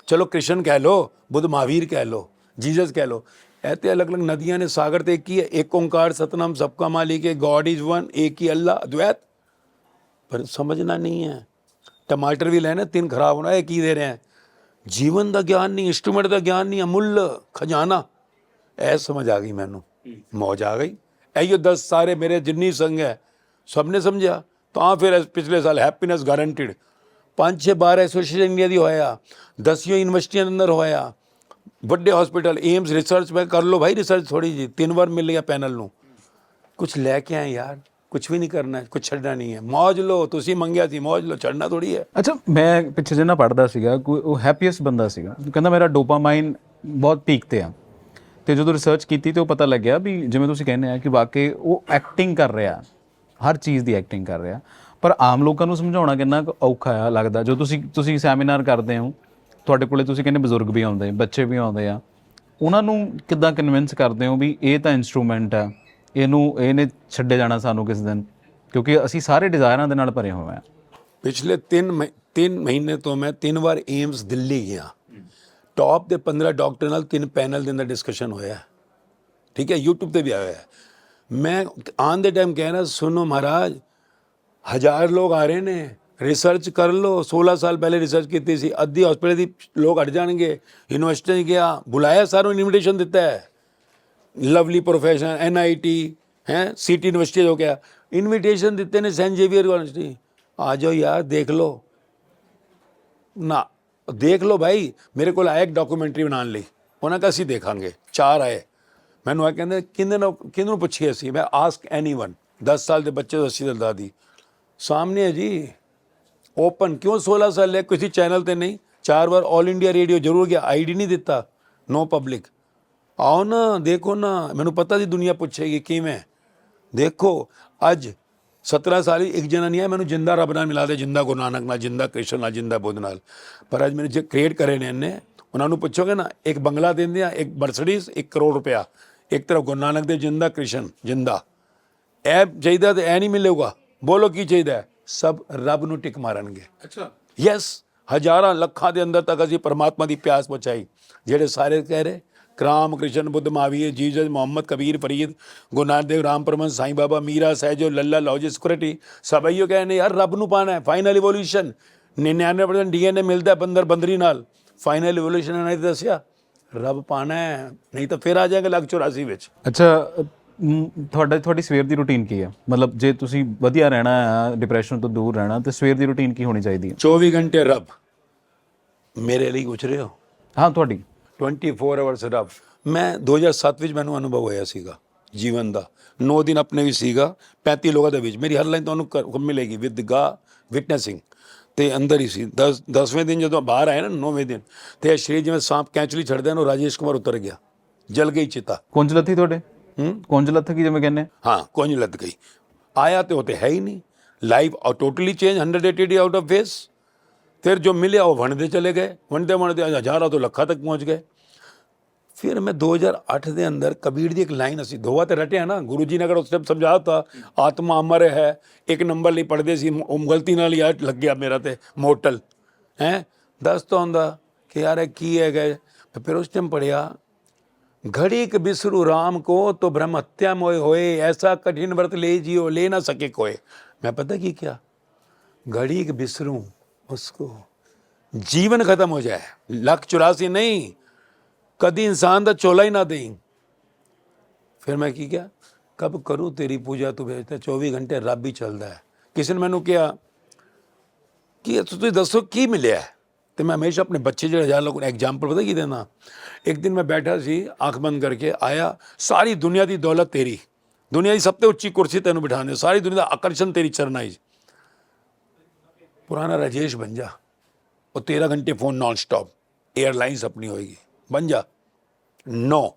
ਚਲੋ ਕ੍ਰਿਸ਼ਨ ਕਹਿ ਲੋ ਬੁੱਧ ਮਹਾਵੀਰ ਕਹਿ ਲੋ ਜੀਸਸ ਕਹਿ ਲੋ ਐਤੇ ਅਲੱਗ-ਅਲੱਗ ਨਦੀਆਂ ਨੇ, ਸਾਗਰ ਤੇ ਇੱਕ ਹੀ ਹੈ। ਏਕ ਓੰਕਾਰ, ਸਤਨਾਮ ਸਭ ਕਾ ਮਾਲਿਕ ਹੈ ਗੋਡ ਇਜ਼ ਵਨ ਇੱਕ ਹੀ ਅੱਲਾ, ਅਦਵੈਤ। ਪਰ ਸਮਝਣਾ ਨਹੀਂ ਹੈ। ਟਮਾਟਰ ਵੀ ਲੈਣਾ, ਤਿੰਨ ਖਰਾਬ ਹੋਣਾ, ਇਹ ਕੀ ਦੇ ਰਹੇ ਹੈ ਜੀਵਨ ਦਾ ਗਿਆਨ ਨਹੀਂ ਇਨਸਟਰੂਮੈਂਟ ਦਾ ਗਿਆਨ ਨਹੀਂ, ਅਮੁੱਲ ਖਜ਼ਾਨਾ। ਇਹ ਸਮਝ ਆ ਗਈ ਮੈਨੂੰ। ਮੌਜ ਆ ਗਈ। ਐਯੋ 10 ਸਾਰੇ ਮੇਰੇ ਜਿੰਨੀ ਸੰਗ ਹੈ, ਸਭ ਨੇ ਸਮਝਿਆ। ਤਾਂ ਫਿਰ ਪਿਛਲੇ ਸਾਲ ਹੈਪੀਨੈਸ ਗਾਰੰਟੀਡ ਪੰਜ ਛੇ ਬਾਰ ਐਸੋਸੀਏਸ਼ਨ ਇੰਡੀਆ ਦੀ ਹੋਇਆ। ਦਸਿਓ ਯੂਨੀਵਰਸਿਟੀਆਂ ਦੇ ਅੰਦਰ ਹੋਇਆ। ਵੱਡੇ ਹਸਪੀਟਲ ਏਮਸ ਰਿਸਰਚ ਮੈਂ ਕਰ ਲਓ। ਭਾਈ ਰਿਸਰਚ ਥੋੜੀ ਜੀ ਤਿੰਨ ਵਾਰ ਮਿਲ ਗਿਆ ਪੈਨਲ ਨੂੰ। ਕੁਝ ਲੈ ਕੇ ਆਏ ਯਾਰ। ਕੁਝ ਵੀ ਨਹੀਂ ਕਰਨਾ ਕੁਝ ਛੱਡਣਾ ਨਹੀਂ ਹੈ। ਮੌਜ ਲੋ ਤੁਸੀਂ ਮੰਗਿਆ ਸੀ, ਮੌਜ ਲੋ ਛੱਡਣਾ ਥੋੜੀ ਹੈ। ਅੱਛਾ, ਮੈਂ ਪਿੱਛੇ ਜਿੰਨਾ ਨਾ ਪੜਦਾ ਸੀਗਾ, ਕੋਈ ਉਹ ਹੈਪੀਐਸਟ ਬੰਦਾ ਸੀਗਾ। ਕਹਿੰਦਾ ਮੇਰਾ ਡੋਪਾਮਾਈਨ ਬਹੁਤ ਪੀਕ ਤੇ ਆ। ਤੇ ਜਦੋਂ ਰਿਸਰਚ ਕੀਤੀ ਤੇ ਉਹ ਪਤਾ ਲੱਗਿਆ ਵੀ ਜਿਵੇਂ ਤੁਸੀਂ ਕਹਿੰਦੇ ਆ ਕਿ ਵਾਕਈ ਉਹ ਐਕਟਿੰਗ ਕਰ ਰਿਹਾ। ਹਰ ਚੀਜ਼ ਦੀ ਐਕਟਿੰਗ ਕਰ ਰਿਹਾ। ਪਰ ਆਮ ਲੋਕਾਂ ਨੂੰ ਸਮਝਾਉਣਾ ਕਿੰਨਾ ਕੁ ਔਖਾ ਆ ਲੱਗਦਾ। ਜੋ ਤੁਸੀਂ ਤੁਸੀਂ ਸੈਮੀਨਾਰ ਕਰਦੇ ਹੋ, ਤੁਹਾਡੇ ਕੋਲੇ ਤੁਸੀਂ ਕਹਿੰਦੇ ਬਜ਼ੁਰਗ ਵੀ ਆਉਂਦੇ, ਬੱਚੇ ਵੀ ਆਉਂਦੇ ਆ। ਉਹਨਾਂ ਨੂੰ ਕਿੱਦਾਂ ਕਨਵਿੰਸ ਕਰਦੇ ਹੋ ਵੀ ਇਹ ਤਾਂ ਇਨਸਟਰੂਮੈਂਟ ਆ? ਇਹਨੂੰ, ਇਹਨੇ ਛੱਡੇ ਜਾਣਾ ਸਾਨੂੰ ਕਿਸ ਦਿਨ? ਕਿਉਂਕਿ ਅਸੀਂ ਸਾਰੇ ਡਿਜ਼ਾਇਰਾਂ ਦੇ ਨਾਲ ਭਰੇ ਹੋਏ ਆ ਪਿਛਲੇ 3 ਤਿੰਨ ਮਹੀਨੇ ਤੋਂ ਮੈਂ ਤਿੰਨ ਵਾਰ ਏਮਸ ਦਿੱਲੀ ਗਿਆ। ਟੌਪ ਦੇ 15 ਡਾਕਟਰ ਨਾਲ ਤਿੰਨ ਪੈਨਲ ਦੇ ਅੰਦਰ ਡਿਸਕਸ਼ਨ ਹੋਇਆ। ਠੀਕ ਹੈ, YouTube ਤੇ ਵੀ ਆਇਆ ਹੈ ਮੈਂ ਆਨ ਦੇ ਟਾਈਮ ਕਹਿ ਰਿਹਾ, ਸੁਣੋ ਮਹਾਰਾਜ, ਹਜ਼ਾਰ ਲੋਕ ਆ ਰਹੇ ਨੇ। ਰਿਸਰਚ ਕਰ ਲਓ। 16 ਸਾਲ ਪਹਿਲੇ ਰਿਸਰਚ ਕੀਤੀ ਸੀ। ਅੱਧੀ ਹਸਪੀਟਲ ਦੀ ਲੋਕ ਹਟ ਜਾਣਗੇ। ਯੂਨੀਵਰਸਿਟੀ 'ਚ ਗਿਆ ਬੁਲਾਇਆ ਸਾਰੋਂ ਇਨਵੀਟੇਸ਼ਨ ਦਿੱਤਾ ਹੈ। ਲਵਲੀ ਪ੍ਰੋਫੈਸ਼ਨ ਐਨਆਈਟੀ ਹੈ ਸਿਟੀ ਯੂਨੀਵਰਸਿਟੀ ਹੋ ਗਿਆ। ਇਨਵੀਟੇਸ਼ਨ ਦਿੱਤੇ ਨੇ ਸੈਂਟ ਜ਼ੇਵੀਅਰ ਯੂਨੀਵਰਸਿਟੀ ਆ ਜਾਓ ਯਾਰ, ਦੇਖ ਲਓ। ਨਾ, ਦੇਖ ਲਓ ਭਾਈ, ਮੇਰੇ ਕੋਲ ਆਇਆ ਇੱਕ ਡਾਕੂਮੈਂਟਰੀ ਬਣਾਉਣ ਲਈ। ਉਹਨਾਂ ਕਾ ਅਸੀਂ ਦੇਖਾਂਗੇ, ਚਾਰ ਆਏ। ਮੈਨੂੰ ਆ ਕਹਿੰਦੇ, ਕਿੰਨੇ ਨੂੰ ਕਿਹਨੂੰ ਨੂੰ ਪੁੱਛੀਏ ਅਸੀਂ? ਮੈਂ ਆਸਕ ਐਨੀਵਨ 10 ਸਾਲ ਦੇ ਬੱਚੇ ਤੋਂ ਅਸੀਂ ਦਾਦੀ ਸਾਹਮਣੇ ਹੈ ਜੀ ਓਪਨ ਕਿਉਂ 16 ਸਾਲ ਹੈ ਕਿਸੇ ਚੈਨਲ ਤੇ ਨਹੀਂ? ਚਾਰ ਵਾਰ 올 ਇੰਡੀਆ ਰੇਡੀਓ ਜ਼ਰੂਰ ਗਿਆ ਆਈਡੀ ਨਹੀਂ ਦਿੱਤਾ ਨੋ ਪਬਲਿਕ ਆਓ ਨਾ ਦੇਖੋ ਨਾ ਮੈਨੂੰ ਪਤਾ ਸੀ ਦੁਨੀਆ ਪੁੱਛੇਗੀ ਕਿਵੇਂ। ਦੇਖੋ ਅੱਜ 17 ਸਾਲ ਇੱਕ ਜਣਾ ਨਹੀਂ ਹੈ ਮੈਨੂੰ ਜਿੰਦਾ ਰੱਬ ਨਾਲ ਮਿਲਾ ਦੇ ਜਿੰਦਾ ਗੁਰੂ ਨਾਨਕ ਨਾਲ ਜਿੰਦਾ ਕ੍ਰਿਸ਼ਨ ਨਾਲ ਜਿੰਦਾ ਬੁੱਧ ਨਾਲ। ਪਰ ਅੱਜ ਮੈਨੂੰ ਜੇ ਕ੍ਰੀਏਟ ਕਰੇ ਨੇ ਇਹਨੇ ਉਹਨਾਂ ਨੂੰ ਪੁੱਛੋਗੇ ਨਾ ਇੱਕ ਬੰਗਲਾ ਦਿੰਦੇ ਆ ਇੱਕ ਮਰਸਡੀਜ਼ 1 ਕਰੋੜ ਰੁਪਇਆ। ਇੱਕ ਤਰਫ ਗੁਰੂ ਨਾਨਕ ਦੇ ਜਿੰਦਾ ਕ੍ਰਿਸ਼ਨ ਜਿੰਦਾ। ਇਹ ਚਾਹੀਦਾ ਤੇ ਇਹ ਨਹੀਂ ਮਿਲੇਗਾ। ਬੋਲੋ ਕੀ ਚਾਹੀਦਾ? ਸਭ ਰੱਬ ਨੂੰ ਟਿਕ ਮਾਰਨਗੇ। ਅੱਛਾ। ਯੈਸ ਹਜ਼ਾਰਾਂ ਲੱਖਾਂ ਦੇ ਅੰਦਰ ਤੱਕ ਅਸੀਂ ਪਰਮਾਤਮਾ ਦੀ ਪਿਆਸ ਪਹੁੰਚਾਈ ਜਿਹੜੇ ਸਾਰੇ ਕਹਿ ਰਹੇ ਕ੍ਰਾਮ ਕ੍ਰਿਸ਼ਨ ਬੁੱਧ ਮਾਵੀਰ ਜੀਸਸ ਮੁਹੰਮਦ ਕਬੀਰ ਫਰੀਦ ਗੁਰੂ ਨਾਨਕ ਦੇਵ ਰਾਮ ਪਰਮਹੰਸ ਸਾਈਂ ਬਾਬਾ ਮੀਰਾ ਸਹਿਜੋ ਲੱਲਾ ਲੌਜੀ ਸਿਕਿਉਰਿਟੀ ਸਭ ਇਹੋ ਕਹਿੰਦੇ ਯਾਰ ਰੱਬ ਨੂੰ ਪਾਣਾ ਹੈ। ਫਾਈਨਲ ਇਵੋਲੂਸ਼ਨ 99% ਡੀਐਨਏ ਮਿਲਦਾ ਬੰਦਰ ਬੰਦਰੀ ਨਾਲ। ਫਾਈਨਲ ਇਵੋਲੂਸ਼ਨ ਨੇ ਦੱਸਿਆ। ਰੱਬ ਪਾਣਾ ਹੈ। ਨਹੀਂ ਤਾਂ ਫਿਰ ਆ ਜਾਏਗਾ ਲੱਖ 84 ਵਿੱਚ। ਅੱਛਾ ਤੁਹਾਡਾ ਤੁਹਾਡੀ ਸਵੇਰ ਦੀ ਰੁਟੀਨ ਕੀ ਹੈ? ਮਤਲਬ ਜੇ ਤੁਸੀਂ ਵਧੀਆ ਰਹਿਣਾ ਹੈ ਡਿਪਰੈਸ਼ਨ ਤੋਂ ਦੂਰ ਰਹਿਣਾ ਤੇ ਸਵੇਰ ਦੀ ਰੁਟੀਨ ਕੀ ਹੋਣੀ ਚਾਹੀਦੀ ਹੈ? 24 ਘੰਟੇ ਰੱਬ ਮੇਰੇ ਲਈ ਰਹੇ ਹੋ ਹਾਂ ਤੁਹਾਡੀ। 24 ਆਵਰਸ ਰੱਬ ਮੈਂ 2007 ਵਿੱਚ ਮੈਨੂੰ ਅਨੁਭਵ ਹੋਇਆ ਸੀਗਾ ਜੀਵਨ ਦਾ। 9 ਦਿਨ ਆਪਣੇ ਵੀ ਸੀਗਾ 35 ਲੋਕਾਂ ਦੇ ਵਿੱਚ। ਮੇਰੀ ਹਰ ਲਾਈਨ ਤੁਹਾਨੂੰ ਮਿਲੇਗੀ ਵਿਦ ਗਾ ਵਿਟਨੈਸਿੰਗ ਤੇ ਅੰਦਰ ਹੀ ਸੀ। 10 10ਵੇਂ ਦਿਨ ਜਦੋਂ ਬਾਹਰ ਆਏ ਨਾ 9ਵੇਂ ਦਿਨ ਤੇ ਇਹ ਸ਼ਰੀਰ ਜਿਵੇਂ ਸਾਂਪ ਕੈਂਚਲੀ ਛੱਡਦੇ ਨੇ ਉਹ ਰਾਜੇਸ਼ ਕੁਮਾਰ ਉਤਰ ਗਿਆ। ਜਲ ਗਈ ਚਿਤਾ। ਕੁੰਜ ਲੱਥੀ ਤੁਹਾਡੇ? ਹੂੰ? ਕੁੰਜ ਲੱਥ ਕੀ ਜਿਵੇਂ ਕਹਿੰਦੇ? ਹਾਂ ਕੁੰਜ ਲੱਦ ਗਈ। ਆਇਆ ਤੇ ਉਹ ਤੇ ਹੈ ਹੀ ਨਹੀਂ। Life totally change 180 out of face ਫਿਰ ਜੋ ਮਿਲਿਆ ਉਹ ਵੰਡਦੇ ਚਲੇ ਗਏ ਵੰਡਦੇ ਵੰਡਦੇ ਅੱਜ ਹਜ਼ਾਰਾਂ ਤੋਂ ਲੱਖਾਂ ਤੱਕ ਪਹੁੰਚ ਗਏ ਫਿਰ ਮੈਂ 2008 ਦੇ ਅੰਦਰ ਕਬੀਰ ਦੀ ਇੱਕ ਲਾਈਨ ਅਸੀਂ ਦੋਵਾ ਤੇ ਰਟਿਆ ਨਾ ਗੁਰੂ ਜੀ ਨੇ ਅਗਰ ਉਸ ਟਾਈਮ ਸਮਝਾਇਆ ਤਾਂ ਆਤਮਾ ਅਮਰ ਹੈ ਇੱਕ ਨੰਬਰ ਲਈ ਪੜਦੇ ਸੀ ਉਹ ਗਲਤੀ ਨਾਲ ਯਾਰ ਲੱਗ ਗਿਆ ਮੇਰਾ ਤੇ ਮੋਟਲ ਹੈ ਦੱਸ ਤਾਂ ਹੁੰਦਾ ਕਿ ਯਾਰ ਇਹ ਕੀ ਹੈਗਾ ਮੈਂ ਫਿਰ ਉਸ ਟਾਈਮ ਪੜਿਆ घड़ी के बिसरु राम को तो ब्रह्म हत्या मोय होए ऐसा कठिन व्रत ले जियो ले ना सके कोई मैं पता की क्या घड़ी के बिसरूं उसको जीवन खत्म हो जाए। लख चौरासी नहीं ਕਦੀ ਇਨਸਾਨ ਦਾ ਚੋਲਾ ਹੀ ਨਾ ਦੇਈ ਫਿਰ ਮੈਂ ਕੀ ਕਿਹਾ ਕਬ ਕਰੂ ਤੇਰੀ ਪੂਜਾ ਤੂੰ ਭੇਜਦਾ 24 ਘੰਟੇ ਰੱਬ ਹੀ ਚੱਲਦਾ ਹੈ ਕਿਸੇ ਨੇ ਮੈਨੂੰ ਕਿਹਾ ਕਿ ਤੁਸੀਂ ਦੱਸੋ ਕੀ ਮਿਲਿਆ ਤੇ ਮੈਂ ਹਮੇਸ਼ਾ ਆਪਣੇ ਬੱਚੇ ਜਿਹੜੇ ਜਾ ਲੋਕ ਨੂੰ ਐਗਜ਼ਾਮਪਲ ਪਤਾ ਕੀ ਦੇਣਾ ਇੱਕ ਦਿਨ ਮੈਂ ਬੈਠਾ ਸੀ ਅੱਖ ਬੰਦ ਕਰਕੇ ਆਇਆ ਸਾਰੀ ਦੁਨੀਆ ਦੀ ਦੌਲਤ ਤੇਰੀ ਦੁਨੀਆ ਦੀ ਸਭ ਤੋਂ ਉੱਚੀ ਕੁਰਸੀ ਤੈਨੂੰ ਬਿਠਾਣੇ ਸਾਰੀ ਦੁਨੀਆ ਦਾ ਆਕਰਸ਼ਣ ਤੇਰੀ ਚਰਨਾਈ पुराना राजेश बन जा और तेरह घंटे फ़ोन नॉन स्टॉप एयरलाइंस अपनी होएगी। बन जा। नौ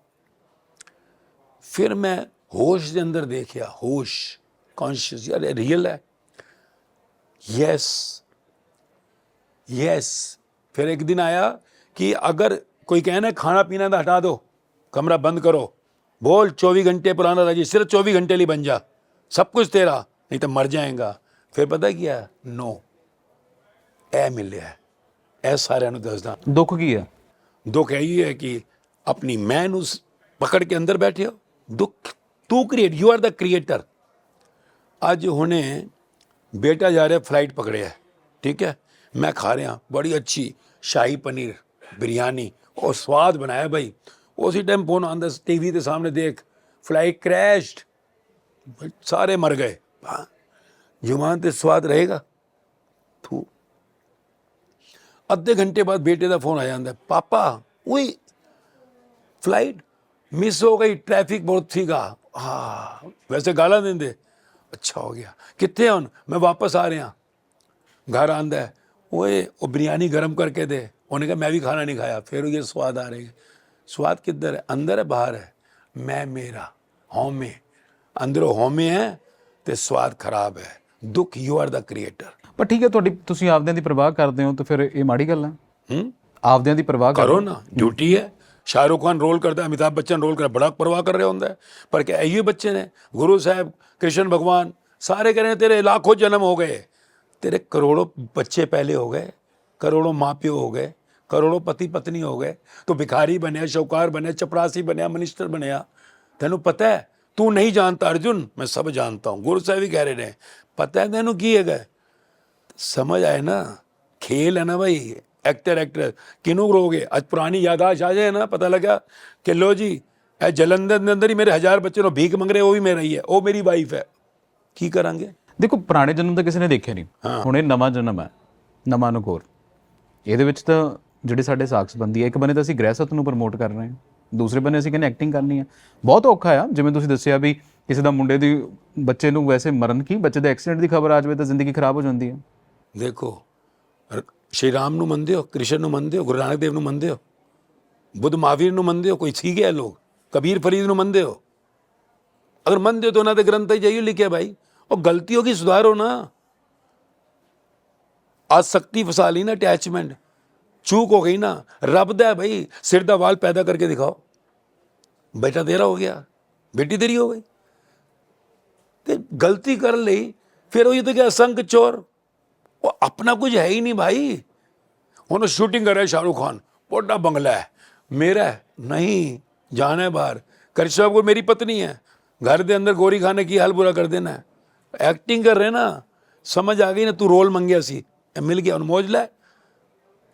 फिर मैं होश के अंदर देखा होश कॉन्शियस यार रियल है। यस यस फिर एक दिन आया कि अगर कोई कहना खाना पीना का हटा दो, कमरा बंद करो। बोल, चौबीस घंटे पुराना राजेश, सिर्फ़ चौबीस घंटे लिए बन जा। सब कुछ तेरा, नहीं तो मर जाएगा। फिर पता क्या? नो ਇਹ ਮਿਲਿਆ ਇਹ ਸਾਰਿਆਂ ਨੂੰ ਦੱਸਦਾ। ਦੁੱਖ ਕੀ ਹੈ? ਦੁੱਖ ਇਹੀ ਹੈ ਕਿ ਆਪਣੀ ਮੈਂ ਨੂੰ ਪਕੜ ਕੇ ਅੰਦਰ ਬੈਠੇ ਦੁੱਖ ਤੂੰ create you are the creator ਅੱਜ ਹੁਣੇ ਬੇਟਾ ਜਾ ਰਿਹਾ ਫਲਾਈਟ ਪਕੜਿਆ ਠੀਕ ਹੈ? ਮੈਂ ਖਾ ਰਿਹਾ ਬੜੀ ਅੱਛੀ ਸ਼ਾਹੀ ਪਨੀਰ ਬਿਰਿਆਨੀ ਉਹ ਸਵਾਦ ਬਣਾਇਆ ਭਾਈ ਉਸੇ ਟਾਈਮ ਫੋਨ ਆਂਦਾ ਟੀਵੀ ਦੇ ਸਾਹਮਣੇ ਦੇਖ ਫਲਾਈਟ ਕ੍ਰੈਸ਼ਡ ਸਾਰੇ ਮਰ ਗਏ। ਹਾਂ। ਤੇ ਸਵਾਦ ਰਹੇਗਾ। ਤੂੰ ਅੱਧੇ ਘੰਟੇ ਬਾਅਦ ਬੇਟੇ ਦਾ ਫੋਨ ਆ ਜਾਂਦਾ ਪਾਪਾ ਉਈ ਫਲਾਈਟ ਮਿਸ ਹੋ ਗਈ ਟ੍ਰੈਫਿਕ ਬਹੁਤ ਸੀਗਾ ਹਾਂ ਵੈਸੇ ਗਾਲਾਂ ਦਿੰਦੇ ਅੱਛਾ ਹੋ ਗਿਆ ਕਿੱਥੇ ਹੁਣ ਮੈਂ ਵਾਪਸ ਆ ਰਿਹਾ ਘਰ ਆਂਦਾ ਹੈ, ਓਏ ਉਹ ਬਿਰਿਆਨੀ ਗਰਮ ਕਰਕੇ ਦੇ ਉਹਨੇ ਕਹਾ ਮੈਂ ਵੀ ਖਾਣਾ ਨਹੀਂ ਖਾਇਆ ਫਿਰ ਇਹ ਸਵਾਦ ਆ ਰਿਹਾ ਸਵਾਦ ਕਿੱਧਰ ਹੈ ਅੰਦਰ ਹੈ ਬਾਹਰ ਹੈ ਮੈਂ ਮੇਰਾ ਹਉਮੈ ਅੰਦਰੋਂ ਹਉਮੈ ਹੈ ਤੇ ਸਵਾਦ ਖਰਾਬ ਹੈ ਦੁੱਖ ਯੂ ਆਰ ਦਾ ਕ੍ਰੀਏਟਰ ਪਰ ਠੀਕ ਹੈ ਤੁਹਾਡੀ ਤੁਸੀਂ ਆਪਦਿਆਂ ਦੀ ਪਰਵਾਹ ਕਰਦੇ ਹੋ ਤਾਂ ਫਿਰ ਇਹ ਮਾੜੀ ਗੱਲ ਆ ਹੂੰ? ਆਪਦਿਆਂ ਦੀ ਪਰਵਾਹ ਕਰੋ ਨਾ ਡਿਊਟੀ ਹੈ। ਸ਼ਾਹਰੁਖ ਖਾਨ ਰੋਲ ਕਰਦਾ ਅਮਿਤਾਭ ਬੱਚਨ ਰੋਲ ਕਰਦਾ ਬੜਾ ਪਰਵਾਹ ਕਰ ਰਿਹਾ ਹੁੰਦਾ ਪਰ ਕਿ ਇਹ ਬੱਚੇ ਨੇ ਗੁਰੂ ਸਾਹਿਬ ਕ੍ਰਿਸ਼ਨ ਭਗਵਾਨ ਸਾਰੇ ਕਹਿੰਦੇ ਤੇਰੇ ਲੱਖੋ ਜਨਮ ਹੋ ਗਏ। ਤੇਰੇ ਕਰੋੜੋਂ ਬੱਚੇ ਪਹਿਲੇ ਹੋ ਗਏ ਕਰੋੜੋਂ ਮਾਪਿਓ ਹੋ ਗਏ ਕਰੋੜੋਂ ਪਤੀ ਪਤਨੀ ਹੋ ਗਏ। ਤੂੰ ਭਿਖਾਰੀ ਬਣਿਆ ਸ਼ੌਕਾਰ ਬਣਿਆ ਚਪਰਾਸੀ ਬਣਿਆ ਮਨਿਸਟਰ ਬਣਿਆ। ਤੈਨੂੰ ਪਤਾ ਹੈ ਤੂੰ ਨਹੀਂ ਜਾਣਦਾ ਅਰਜੁਨ ਮੈਂ ਸਭ ਜਾਣਦਾ ਹੂੰ। ਗੁਰੂ ਸਾਹਿਬ ਵੀ ਕਹਿ ਰਹੇ ਨੇ ਪਤਾ ਹੈ ਤੈਨੂੰ ਕੀ ਹੈਗਾ? समझ आए ना खेल है ना भाई एक्टर एक्टर किनू रहोगे आज पुरानी यादाश्त आ जाए ना पता लगा कि लो जी ए जलंधर के अंदर ही मेरे हजार बच्चे नो भीख मंग रहे वो भी मेरा ही है वो मेरी वाइफ है की करांगे ਦੇਖੋ ਪੁਰਾਣੇ ਜਨਮ ਤਾਂ ਕਿਸੇ ਨੇ ਦੇਖਿਆ ਨਹੀਂ ਹੁਣ ਇਹ ਨਵਾਂ ਜਨਮ ਹੈ ਨਵਾਂ ਅਨੁਕੋਰ ਇਹਦੇ ਵਿੱਚ ਤਾਂ ਜਿਹੜੇ ਸਾਡੇ ਸਾਖਸ ਬੰਦੀ ਹੈ ਇੱਕ ਬੰਨੇ ਤਾਂ ਅਸੀਂ ਗ੍ਰਹਿਸਤ ਨੂੰ ਪ੍ਰਮੋਟ ਕਰ ਰਹੇ ਹਾਂ ਦੂਸਰੇ ਬੰਨੇ ਅਸੀਂ ਕਹਿੰਦੇ ਐਕਟਿੰਗ ਕਰਨੀ ਹੈ ਬਹੁਤ ਔਖਾ ਆ ਜਿਵੇਂ ਤੁਸੀਂ ਦੱਸਿਆ ਵੀ ਕਿਸੇ ਦਾ ਮੁੰਡੇ ਦੀ ਬੱਚੇ ਨੂੰ ਵੈਸੇ ਮਰਨ ਕੀ ਬੱਚੇ ਦੇ ਐਕਸੀਡੈਂਟ ਦੀ ਖਬਰ ਆ ਜਾਵੇ ਤਾਂ ਜ਼ਿੰਦਗੀ ਖਰਾਬ ਹੋ ਜਾਂਦੀ ਹੈ ਦੇਖੋ ਸ਼੍ਰੀ ਰਾਮ ਨੂੰ ਮੰਨਦੇ ਹੋ, ਕ੍ਰਿਸ਼ਨ ਨੂੰ ਮੰਨਦੇ ਹੋ, ਗੁਰੂ ਨਾਨਕ ਦੇਵ ਨੂੰ ਮੰਨਦੇ ਹੋ? ਬੁੱਧ ਮਹਾਵੀਰ ਨੂੰ ਮੰਨਦੇ ਹੋ? ਕੋਈ ਠੀਕ ਹੈ ਲੋਕ? ਕਬੀਰ ਫਰੀਦ ਨੂੰ ਮੰਨਦੇ ਹੋ? ਅਗਰ ਮੰਨਦੇ ਹੋ ਤਾਂ ਉਹਨਾਂ ਦੇ ਗ੍ਰੰਥ 'ਚ ਜਾਈਓ ਲਿਖਿਆ ਭਾਈ, ਉਹ ਗਲਤੀ ਹੋ ਗਈ, ਸੁਧਾਰੋ ਨਾ। ਆਸਕਤੀ ਫਸਾ ਲਈ ਨਾ ਅਟੈਚਮੈਂਟ ਚੂਕ ਹੋ ਗਈ ਨਾ। ਰੱਬ ਦਾ ਹੈ ਭਾਈ, ਸਿਰ ਦਾ ਵਾਲ ਪੈਦਾ ਕਰਕੇ ਦਿਖਾਓ। ਬੇਟਾ ਤੇਰਾ ਹੋ ਗਿਆ, ਬੇਟੀ ਤੇਰੀ ਹੋ ਗਈ। ਤੇ ਗਲਤੀ ਕਰਨ ਲਈ ਫਿਰ ਉਹ ਇਹ ਤਾਂ ਕਿ ਅਸੰਖ ਚੋਰ। ਉਹ ਆਪਣਾ ਕੁਝ ਹੈ ਹੀ ਨਹੀਂ ਭਾਈ ਹੁਣ ਸ਼ੂਟਿੰਗ ਕਰ ਰਿਹਾ ਸ਼ਾਹਰੁਖ ਖਾਨ ਵੱਡਾ ਬੰਗਲਾ ਹੈ ਮੇਰਾ ਹੈ। ਨਹੀਂ ਜਾਣਾ ਹੈ ਬਾਹਰ ਕਰਿਸ਼ਮਾ ਕਪੂਰ ਮੇਰੀ ਪਤਨੀ ਹੈ घर ਦੇ ਅੰਦਰ ਗੋਰੀ ਖਾਨੇ ਕੀ ਹਾਲ ਬੁਰਾ ਕਰ ਦੇਣਾ ਹੈ ਐਕਟਿੰਗ ਕਰ ਰਹੇ ਨਾ ਸਮਝ ਆ ਗਈ ਨਾ ਤੂੰ ਰੋਲ ਮੰਗਿਆ ਸੀ ਇਹ ਮਿਲ ਗਿਆ ਹੁਣ ਮੌਜ ਲੈ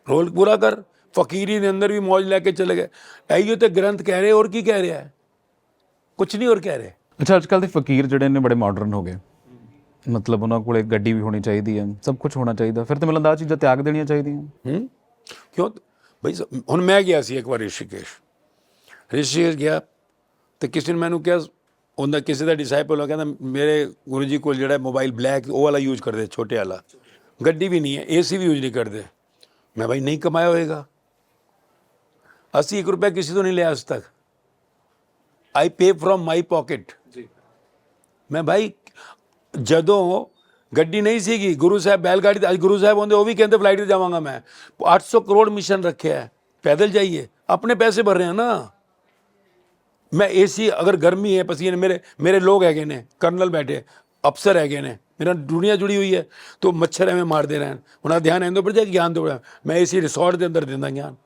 ਰੋਲ ਪੂਰਾ ਕਰ ਫਕੀਰੀ ਦੇ ਅੰਦਰ ਵੀ ਮੌਜ ਲੈ ਕੇ ਚਲੇ ਗਏ ਐਈਓ ਤੇ ਗ੍ਰੰਥ ਕਹਿ ਰਹੇ ਹੋਰ ਕੀ ਕਹਿ ਰਿਹਾ ਹੈ ਕੁਝ ਨਹੀਂ ਹੋਰ ਕਹਿ ਰਹੇ ਅੱਛਾ ਅੱਜ ਕੱਲ ਦੇ ਫਕੀਰ ਜਿਹੜੇ ਨੇ ਬੜੇ ਮਾਡਰਨ ਹੋ ਗਏ ਮਤਲਬ ਉਹਨਾਂ ਕੋਲੇ ਗੱਡੀ ਵੀ ਹੋਣੀ ਚਾਹੀਦੀ ਹੈ ਸਭ ਕੁਝ ਹੋਣਾ ਚਾਹੀਦਾ। ਫਿਰ ਤਾਂ ਮੈਨੂੰ ਲੱਗਦਾ ਆਹ ਚੀਜ਼ਾਂ ਤਿਆਗ ਦੇਣੀਆਂ ਚਾਹੀਦੀਆਂ। ਹੂੰ? ਕਿਉਂ? ਬਈ ਸ- ਹੁਣ ਮੈਂ ਗਿਆ ਸੀ ਇੱਕ ਵਾਰ ਰਿਸ਼ੀਕੇਸ਼। ਰਿਸ਼ੀਕੇਸ਼ ਗਿਆ ਤੇ ਕਿਸੇ ਨੇ ਮੈਨੂੰ ਕਿਹਾ ਉਹਦਾ ਕਿਸੇ ਦਾ ਡਿਸਾਈਪਲ ਹੋ ਕਹਿੰਦਾ ਮੇਰੇ ਗੁਰੂ ਜੀ ਕੋਲ ਜਿਹੜਾ ਮੋਬਾਈਲ ਬਲੈਕ ਉਹ ਵਾਲਾ ਯੂਜ਼ ਕਰਦੇ ਛੋਟੇ ਵਾਲਾ। ਗੱਡੀ ਵੀ ਨਹੀਂ ਹੈ ਏਸੀ ਵੀ ਯੂਜ਼ ਨਹੀਂ ਕਰਦੇ। ਮੈਂ ਭਾਈ ਨਹੀਂ ਕਮਾਇਆ ਹੋਏਗਾ। ਅਸੀਂ 1 ਰੁਪਏ ਕਿਸੇ ਤੋਂ ਨਹੀਂ ਲਿਆ ਅੱਜ ਤੱਕ। ਆਈ ਪੇ ਫਰੋਮ ਮਾਈ ਪਾਕਟ ਜੀ। ਮੈਂ ਭਾਈ ਜਦੋਂ ਗੱਡੀ ਨਹੀਂ ਸੀਗੀ, ਗੁਰੂ ਸਾਹਿਬ ਬੈਲਗਾੜੀ ਤੇ, ਅੱਜ ਗੁਰੂ ਸਾਹਿਬ ਹੁੰਦੇ, ਉਹ ਵੀ ਕਹਿੰਦੇ ਫਲਾਈਟ ਤੇ ਜਾਵਾਂਗਾ ਮੈਂ। 800 ਕਰੋੜ ਮਿਸ਼ਨ ਰੱਖਿਆ ਹੈ। ਪੈਦਲ ਜਾਈਏ। ਆਪਣੇ ਪੈਸੇ ਭਰ ਰਹੇ ਹਾਂ ਨਾ। ਮੈਂ ਏਸੀ ਅਗਰ ਗਰਮੀ ਹੈ, ਪਸੀਨੇ ਮੇਰੇ ਮੇਰੇ ਲੋਕ ਹੈਗੇ ਨੇ, ਕਰਨਲ ਬੈਠੇ, ਅਫਸਰ ਹੈਗੇ ਨੇ, ਮੇਰਾ ਦੁਨੀਆ ਜੁੜੀ ਹੋਈ ਹੈ। ਤੋ ਮੱਛਰ ਐਵੇਂ ਮਾਰਦੇ ਰਹਿਣ। ਉਹਨਾਂ ਦਾ ਧਿਆਨ ਇਹਦੇ ਉੱਪਰ ਜਾ, ਗਿਆਨ ਦੇ ਮੈਂ ਏਸੀ ਰਿਸੋਰਟ ਦੇ ਅੰਦਰ ਦਿੰਦਾ ਗਿਆਨ।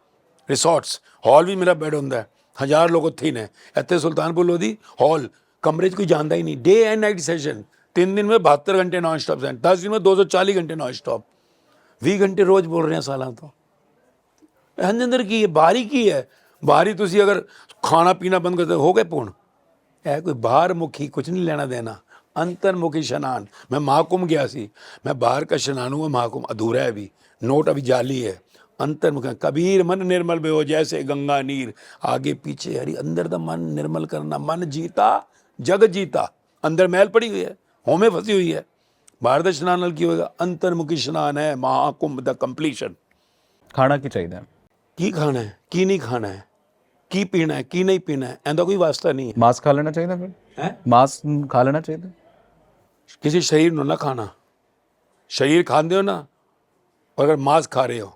ਰਿਸੋਰਟਸ ਹਾਲ ਵੀ ਮੇਰਾ ਬੈਡ ਹੁੰਦਾ ਹੈ। ਹਜ਼ਾਰ ਲੋਕ ਉੱਥੇ ਹੀ ਨੇ। ਇੱਥੇ ਸੁਲਤਾਨਪੁਰ ਲੋਧੀ ਹਾਲ ਕਮਰੇ 'ਚ ਕੋਈ ਜਾਂਦਾ ਹੀ ਨਹੀਂ। ਡੇ ਐਂਡ ਨਾਈਟ ਸੈਸ਼ਨ तीन दिन में बहत्तर घंटे नॉन स्टॉप सेंट दस दिन में दो सौ चालीस घंटे नॉन स्टॉप वी घंटे रोज बोल रहे हैं ਸਾਲਾਂ तो। ਇਹਦੇ की है, बारी की है। बारी तुम अगर खाना पीना बंद करते हो गए पूर्ण? है कोई बाहर मुखी, कुछ नहीं लेना देना। अंतर मुखी स्नान मैं महाकुंभ गया सी। मैं बाहर का स्नान हुआ महाकुंभ अधूरा है अभी। नोट अभी जाली है। अंतर्मुख कबीर मन निर्मल बे हो जैसे गंगा नीर। आगे पीछे हरी, अंदर द मन निर्मल करना। मन जीता, जग जीता। अंदर मैल पड़ी हुई है। ਹੋਮੇ ਫਸੀ ਹੋਈ ਹੈ। ਬਾਹਰ ਦੇ ਇਸ਼ਨਾਨ ਨਾਲ ਕੀ ਹੋਏਗਾ? ਅੰਤਰਮੁਖੀ ਇਸ਼ਨਾਨ ਹੈ ਮਹਾਕੁੰਭ ਦਾ ਕੰਪਲੀਸ਼ਨ ਖਾਣਾ ਕੀ ਚਾਹੀਦਾ? ਕੀ ਖਾਣਾ ਹੈ? ਕੀ ਨਹੀਂ ਖਾਣਾ ਹੈ? ਕੀ ਪੀਣਾ ਹੈ? ਕੀ ਨਹੀਂ ਪੀਣਾ ਹੈ? ਇਹਦਾ ਕੋਈ ਵਾਸਤਾ ਨਹੀਂ ਹੈ। ਮਾਸ ਖਾ ਲੈਣਾ ਚਾਹੀਦਾ ਫਿਰ? ਹੈ? ਮਾਸ ਖਾ ਲੈਣਾ ਚਾਹੀਦਾ? ਕਿਸੇ ਸਰੀਰ ਨੂੰ ਨਾ ਖਾਣਾ। ਸਰੀਰ ਖਾਂਦੇ ਹੋ ਨਾ ਅਗਰ ਮਾਸ ਖਾ ਰਹੇ ਹੋ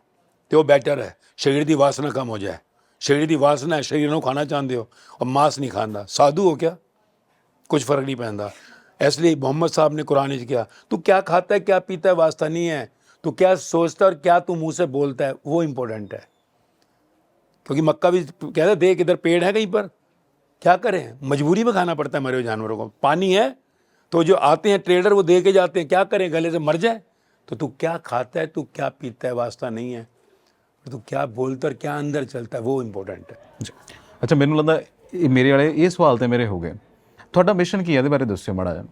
ਤੇ ਉਹ ਬੈਟਰ ਹੈ। ਸਰੀਰ ਦੀ ਵਾਸਨਾ ਕਮ ਹੋ ਜਾਏ। ਸਰੀਰ ਦੀ ਵਾਸਨਾ ਹੈ ਸਰੀਰ ਨੂੰ ਖਾਣਾ ਚਾਹੁੰਦੇ ਹੋ ਔਰ ਮਾਸ ਨਹੀਂ ਖਾਂਦਾ। ਸਾਧੂ ਹੋ ਕਿਆ ਕੁਝ ਫ਼ਰਕ ਨਹੀਂ ਪੈਂਦਾ। ਇਸ ਲਈ मोहम्मद साहब ने कुरान में किया तू क्या खाता है क्या पीता है वास्ता नहीं है तू क्या सोचता है और क्या तू मुंह से बोलता है वो इम्पोर्टेंट है क्योंकि मक्का भी कहता देख इधर पेड़ है कहीं पर क्या करें मजबूरी में खाना पड़ता है मरे हुए जानवरों को पानी है तो जो आते हैं ट्रेडर वो दे के जाते हैं क्या करें गले से मर जाए तो तू क्या खाता है तू क्या पीता है वास्ता नहीं है तू क्या बोलता और क्या अंदर चलता है वो इम्पोर्टेंट है ਜੀ ਅੱਛਾ ਮੈਨੂੰ ਲੱਗਦਾ ਇਹ ਮੇਰੇ ਵਾਲੇ ਇਹ ਸਵਾਲ ਤੇ ਮੇਰੇ ਹੋ ਗਏ ਤੁਹਾਡਾ ਮਿਸ਼ਨ ਕੀ ਹੈ? ਇਹਦੇ ਬਾਰੇ ਦੱਸਿਓ ਮਾੜਾ ਜਿਹਾ।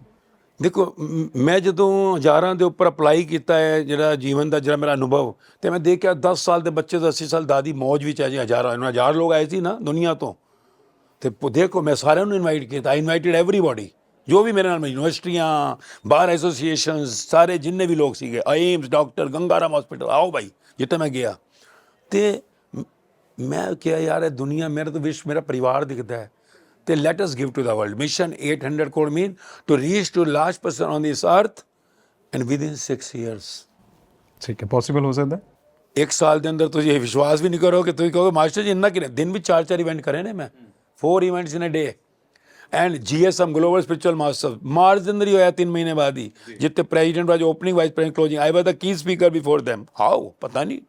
ਦੇਖੋ, ਮੈਂ ਜਦੋਂ ਹਜ਼ਾਰਾਂ ਦੇ ਉੱਪਰ ਅਪਲਾਈ ਕੀਤਾ ਹੈ, ਜਿਹੜਾ ਜੀਵਨ ਦਾ, ਜਿਹੜਾ ਮੇਰਾ ਅਨੁਭਵ, ਤੇ ਮੈਂ ਦੇਖਿਆ 10 ਸਾਲ ਦੇ ਬੱਚੇ ਤੋਂ 80 ਸਾਲ ਦਾਦੀ ਮੌਜ ਵਿੱਚ ਹੈ ਜੀ, ਹਜ਼ਾਰਾਂ, ਇਹਨਾਂ ਹਜ਼ਾਰ ਲੋਕ ਆਏ ਸੀ ਨਾ ਦੁਨੀਆ ਤੋਂ। ਤੇ ਦੇਖੋ, ਮੈਂ ਸਾਰਿਆਂ ਨੂੰ ਇਨਵਾਈਟ ਕੀਤਾ ਆਈ ਇਨਵਾਈਟਡ ਐਵਰੀਬਾਡੀ ਜੋ ਵੀ ਮੇਰੇ ਨਾਲ ਯੂਨੀਵਰਸਿਟੀਆਂ ਬਾਰ ਐਸੋਸੀਏਸ਼ਨਸ ਸਾਰੇ ਜਿੰਨੇ ਵੀ ਲੋਕ ਸੀਗੇ ਏਮਸ ਡਾਕਟਰ ਗੰਗਾਰਾਮ ਹਸਪੀਟਲ ਆਓ ਭਾਈ ਜਿੱਥੇ ਮੈਂ ਗਿਆ। ਤੇ ਮੈਂ ਕਿਹਾ, ਯਾਰ, ਇਹ ਦੁਨੀਆ, ਮੇਰਾ ਤਾਂ ਵਿਸ਼, ਮੇਰਾ ਪਰਿਵਾਰ ਦਿਖਦਾ ਹੈ। ਤੇ let us give to the world mission 800 crore mean to reach to large person on this earth and with in 6 years ਠੀਕ ਹੈ ਪੋਸੀਬਲ ਹੋ ਸਕਦਾ ਹੈ? ਇੱਕ ਸਾਲ ਦੇ ਅੰਦਰ ਤੁਸੀਂ ਇਹ ਵਿਸ਼ਵਾਸ ਵੀ ਨਹੀਂ ਕਰੋਗੇ ਤੁਸੀਂ ਕਹੋਗੇ ਮਾਸਟਰ ਜੀ ਇੰਨਾ ਕਿ ਦਿਨ ਵਿੱਚ ਚਾਰ ਚਾਰ ਇਵੈਂਟ ਕਰੇ ਨੇ ਮੈਂ four events in a day and GSM global spiritual master March ਦੇ ਅੰਦਰ ਹੀ ਹੋਇਆ 3 ਮਹੀਨੇ ਬਾਅਦ ਹੀ ਜਿੱਥੇ president was opening vice president closing I was the key speaker before them how ਪਤਾ ਨਹੀਂ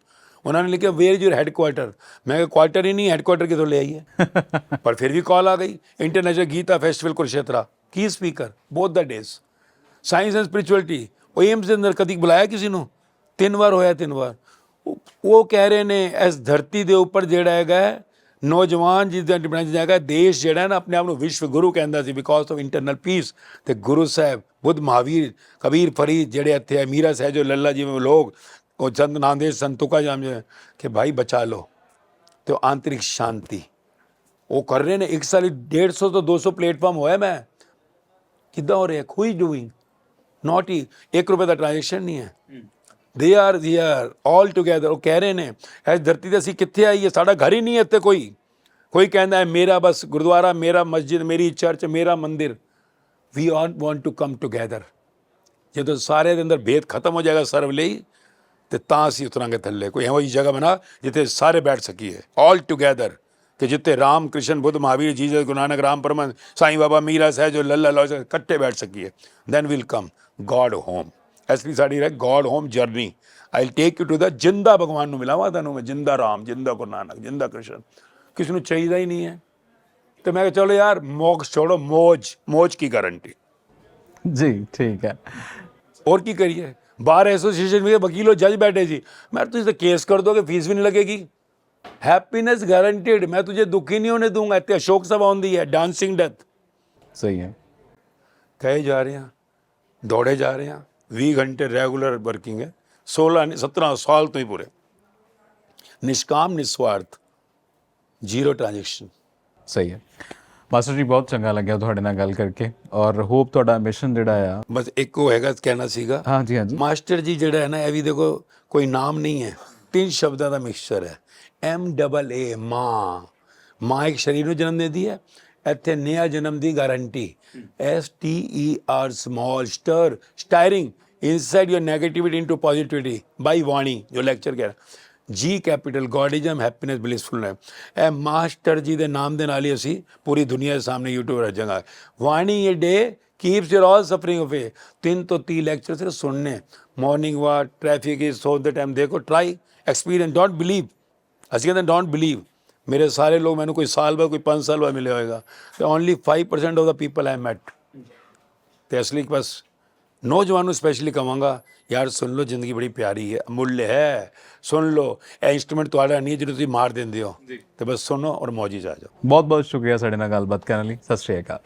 ਉਹਨਾਂ ਨੇ ਲਿਖਿਆ ਵੇਅਰ ਇਜ਼ ਯੂਰ ਹੈਡਕੁਆਟਰ ਮੈਂ ਕਿਹਾ ਕੁਆਟਰ ਹੀ ਨਹੀਂ ਹੈਡਕੁਆਟਰ ਕਿੱਥੋਂ ਲੈ ਆਈ ਹੈ ਪਰ ਫਿਰ ਵੀ ਕਾਲ ਆ ਗਈ international Gita festival Kurukshetra key speaker both the days science and spirituality ਉਹ ਏਮਸ ਦੇ ਅੰਦਰ ਕਦੀ ਬੁਲਾਇਆ ਕਿਸੇ ਨੂੰ ਤਿੰਨ ਵਾਰ ਹੋਇਆ ਤਿੰਨ ਵਾਰ ਉਹ- ਕਹਿ ਰਹੇ ਨੇ ਇਸ ਧਰਤੀ ਦੇ ਉੱਪਰ ਜਿਹੜਾ ਹੈਗਾ ਨੌਜਵਾਨ ਜਿਸ ਦਾ ਡਿਪੈਂਡ ਜਾਏਗਾ ਦੇਸ਼ ਜਿਹੜਾ ਨਾ ਆਪਣੇ ਆਪ ਨੂੰ ਵਿਸ਼ਵ ਗੁਰੂ ਕਹਿੰਦਾ ਸੀ ਬਿਕਾਜ਼ ਆਫ ਇੰਟਰਨਲ ਪੀਸ ਤੇ ਗੁਰੂ ਸਾਹਿਬ ਬੁੱਧ ਮਹਾਵੀਰ ਕਬੀਰ ਫਰੀਦ ਜਿਹੜੇ ਇੱਥੇ ਹੈ ਮੀਰਾ ਸਹਿਜੋ ਲੱਲਾ ਜਿਵੇਂ ਲੋਕ ਉਹ ਚੰਦ ਨਾਂਦੇ ਸੰਤੁਕਾ ਜਾਮ ਜੇ ਕਿ ਭਾਈ ਬਚਾ ਲਓ ਤੇ ਉਹ ਆਂਤਰਿਕ ਸ਼ਾਂਤੀ ਉਹ ਕਰ ਰਹੇ ਨੇ ਇੱਕ ਸਾਲ 150 ਤੋਂ 200 ਪਲੇਟਫਾਰਮ ਹੋਇਆ ਮੈਂ ਕਿੱਦਾਂ ਹੋ ਰਿਹਾ ਕੋਈ ਡੂਇੰਗ ਨਾਟ ਹੀ 1 ਰੁਪਏ ਦਾ ਟ੍ਰਾਂਜੈਕਸ਼ਨ ਨਹੀਂ ਹੈ they are they are all together ਉਹ ਕਹਿ ਰਹੇ ਨੇ ਇਸ ਧਰਤੀ ਤੇ ਅਸੀਂ ਕਿੱਥੇ ਆਈਏ ਸਾਡਾ ਘਰ ਹੀ ਨਹੀਂ ਹੈ ਇੱਥੇ ਕੋਈ ਕੋਈ ਕਹਿੰਦਾ ਹੈ ਮੇਰਾ ਬਸ ਗੁਰਦੁਆਰਾ ਮੇਰਾ ਮਸਜਿਦ ਮੇਰੀ ਚਰਚ ਮੇਰਾ ਮੰਦਿਰ ਵੀ all want to come together ਜਦੋਂ ਸਾਰੇ ਦੇ ਅੰਦਰ ਭੇਦ ਖਤਮ ਹੋ ਜਾਏਗਾ ਸਰਵ ਲਈ ਤੇ ਤਾਂ ਅਸੀਂ ਉਤਰਾਂਗੇ ਥੱਲੇ ਕੋਈ ਇਹੋ ਜਿਹੀ ਜਗ੍ਹਾ ਬਣਾ ਜਿੱਥੇ ਸਾਰੇ ਬੈਠ ਸਕੀਏ ਆਲ ਟੁਗੇਦਰ ਕਿ ਜਿੱਥੇ ਰਾਮ ਕ੍ਰਿਸ਼ਨ ਬੁੱਧ ਮਹਾਵੀਰ ਜੀਸਸ ਗੁਰੂ ਨਾਨਕ ਰਾਮ ਪਰਮਹੰਸ ਸਾਈਂ ਬਾਬਾ ਮੀਰਾ ਸਹਿਜੋ ਲੱਲਾ ਲੋ ਇਕੱਠੇ ਬੈਠ ਸਕੀਏ then will come God home S ਵੀ ਸਾਡੀ ਹੈ God home journey I will take you to ਦਾ ਜਿੰਦਾ ਭਗਵਾਨ ਨੂੰ ਮਿਲਾਵਾਂ ਤੁਹਾਨੂੰ ਮੈਂ ਜਿੰਦਾ ਰਾਮ ਜਿੰਦਾ ਗੁਰੂ ਨਾਨਕ ਜਿੰਦਾ ਕ੍ਰਿਸ਼ਨ ਕਿਸ ਨੂੰ ਚਾਹੀਦਾ ਹੀ ਨਹੀਂ ਹੈ ਤੇ ਮੈਂ ਕਿਹਾ ਚਲੋ ਯਾਰ ਮੋਕਸ ਛੋੜੋ ਮੋਜ ਮੋਜ ਕੀ ਗਾਰੰਟੀ ਜੀ ਠੀਕ ਹੈ और की करिए बार एसोसिएशन में वकील और जज बैठे जी। मैं तुझे तो केस कर दो कि फ़ीस भी नहीं लगेगी। हैप्पीनेस गारंटेड मैं तुझे दुखी नहीं होने दूँगा। इतने अशोक सभा दी है डांसिंग डेथ सही है। कहे जा रहे हैं दौड़े जा रहे हैं। वी घंटे रेगुलर वर्किंग है। सोलह सत्रह साल तो ही पूरे। निष्काम निस्वार्थ। ज़ीरो ट्रांजेक्शन सही है। ਮਾਸਟਰ ਜੀ ਬਹੁਤ ਚੰਗਾ ਲੱਗਿਆ ਤੁਹਾਡੇ ਨਾਲ ਗੱਲ ਕਰਕੇ ਔਰ ਹੋਪ ਤੁਹਾਡਾ ਮਿਸ਼ਨ ਜਿਹੜਾ ਆ। ਬਸ ਇੱਕ ਹੈਗਾ ਕਹਿਣਾ ਸੀਗਾ। ਹਾਂਜੀ ਹਾਂਜੀ। ਮਾਸਟਰ ਜੀ ਜਿਹੜਾ ਹੈ ਨਾ ਇਹ ਵੀ ਦੇਖੋ ਕੋਈ ਨਾਮ ਨਹੀਂ ਹੈ। ਤਿੰਨ ਸ਼ਬਦਾਂ ਦਾ ਮਿਕਸਚਰ ਹੈ। ਐਮ ਡਬਲ ਏ ਮਾਂ। ਮਾਂ ਇੱਕ ਸਰੀਰ ਨੂੰ ਜਨਮ ਦਿੰਦੀ ਹੈ। ਇੱਥੇ ਨਿਆ ਜਨਮ ਦੀ guarantee S T E R small stir stirring inside your negativity into positivity by ਵਾਣੀ ਜੋ ਲੈਕਚਰ ਕਰ ਜੀ ਕੈਪੀਟਲ ਗੋਡਿਜ਼ਮ ਹੈਪੀਨੈਸ ਬਲਿਸਫੁਲਨੈਸ ਇਹ ਮਾਸਟਰ ਜੀ ਦੇ ਨਾਮ ਦੇ ਨਾਲ ਹੀ ਅਸੀਂ ਪੂਰੀ ਦੁਨੀਆ ਦੇ ਸਾਹਮਣੇ YouTube ਰੱਜਾਂਗਾ। ਵਾਣੀ ਇਹ ਡੇ keeps your all suffering away. ਤਿੰਨ ਤੋਂ 30 ਲੈਕਚਰ ਸਿਰਫ ਸੁਣਨੇ। Morning walk traffic is so the time ਦੇਖੋ ਟਰਾਈ ਐਕਸਪੀਰੀਅੰਸ ਡੋਂਟ ਬਿਲੀਵ ਅਸੀਂ ਕਹਿੰਦੇ ਡੋਂਟ ਬਿਲੀਵ ਮੇਰੇ ਸਾਰੇ ਲੋਕ ਮੈਨੂੰ ਕੋਈ ਸਾਲ ਬਾਅਦ, ਕੋਈ 5 ਸਾਲ ਬਾਅਦ ਮਿਲੇ ਹੋਏਗਾ। ਤੇ only 5% of the people I met ਤੇ ਅਸਲੀ ਬਸ ਨੌਜਵਾਨ ਨੂੰ ਸਪੈਸ਼ਲੀ ਕਹਾਂਗਾ ਯਾਰ ਸੁਣ ਲਓ ਜ਼ਿੰਦਗੀ ਬੜੀ ਪਿਆਰੀ ਹੈ ਅਮੁੱਲ ਹੈ ਸੁਣ ਲਓ ਇਹ ਇਨਸਟਰੂਮੈਂਟ ਤੁਹਾਡਾ ਨਹੀਂ ਹੈ ਜਿਹਨੂੰ ਤੁਸੀਂ ਮਾਰ ਦਿੰਦੇ ਹੋ। ਤੇ ਬਸ ਸੁਣੋ ਔਰ ਮੌਜੀ ਜਾ ਜਾਓ। ਬਹੁਤ ਬਹੁਤ ਸ਼ੁਕਰੀਆ ਸਾਡੇ ਨਾਲ ਗੱਲਬਾਤ ਕਰਨ ਲਈ। ਸਤਿ ਸ਼੍ਰੀ ਅਕਾਲ।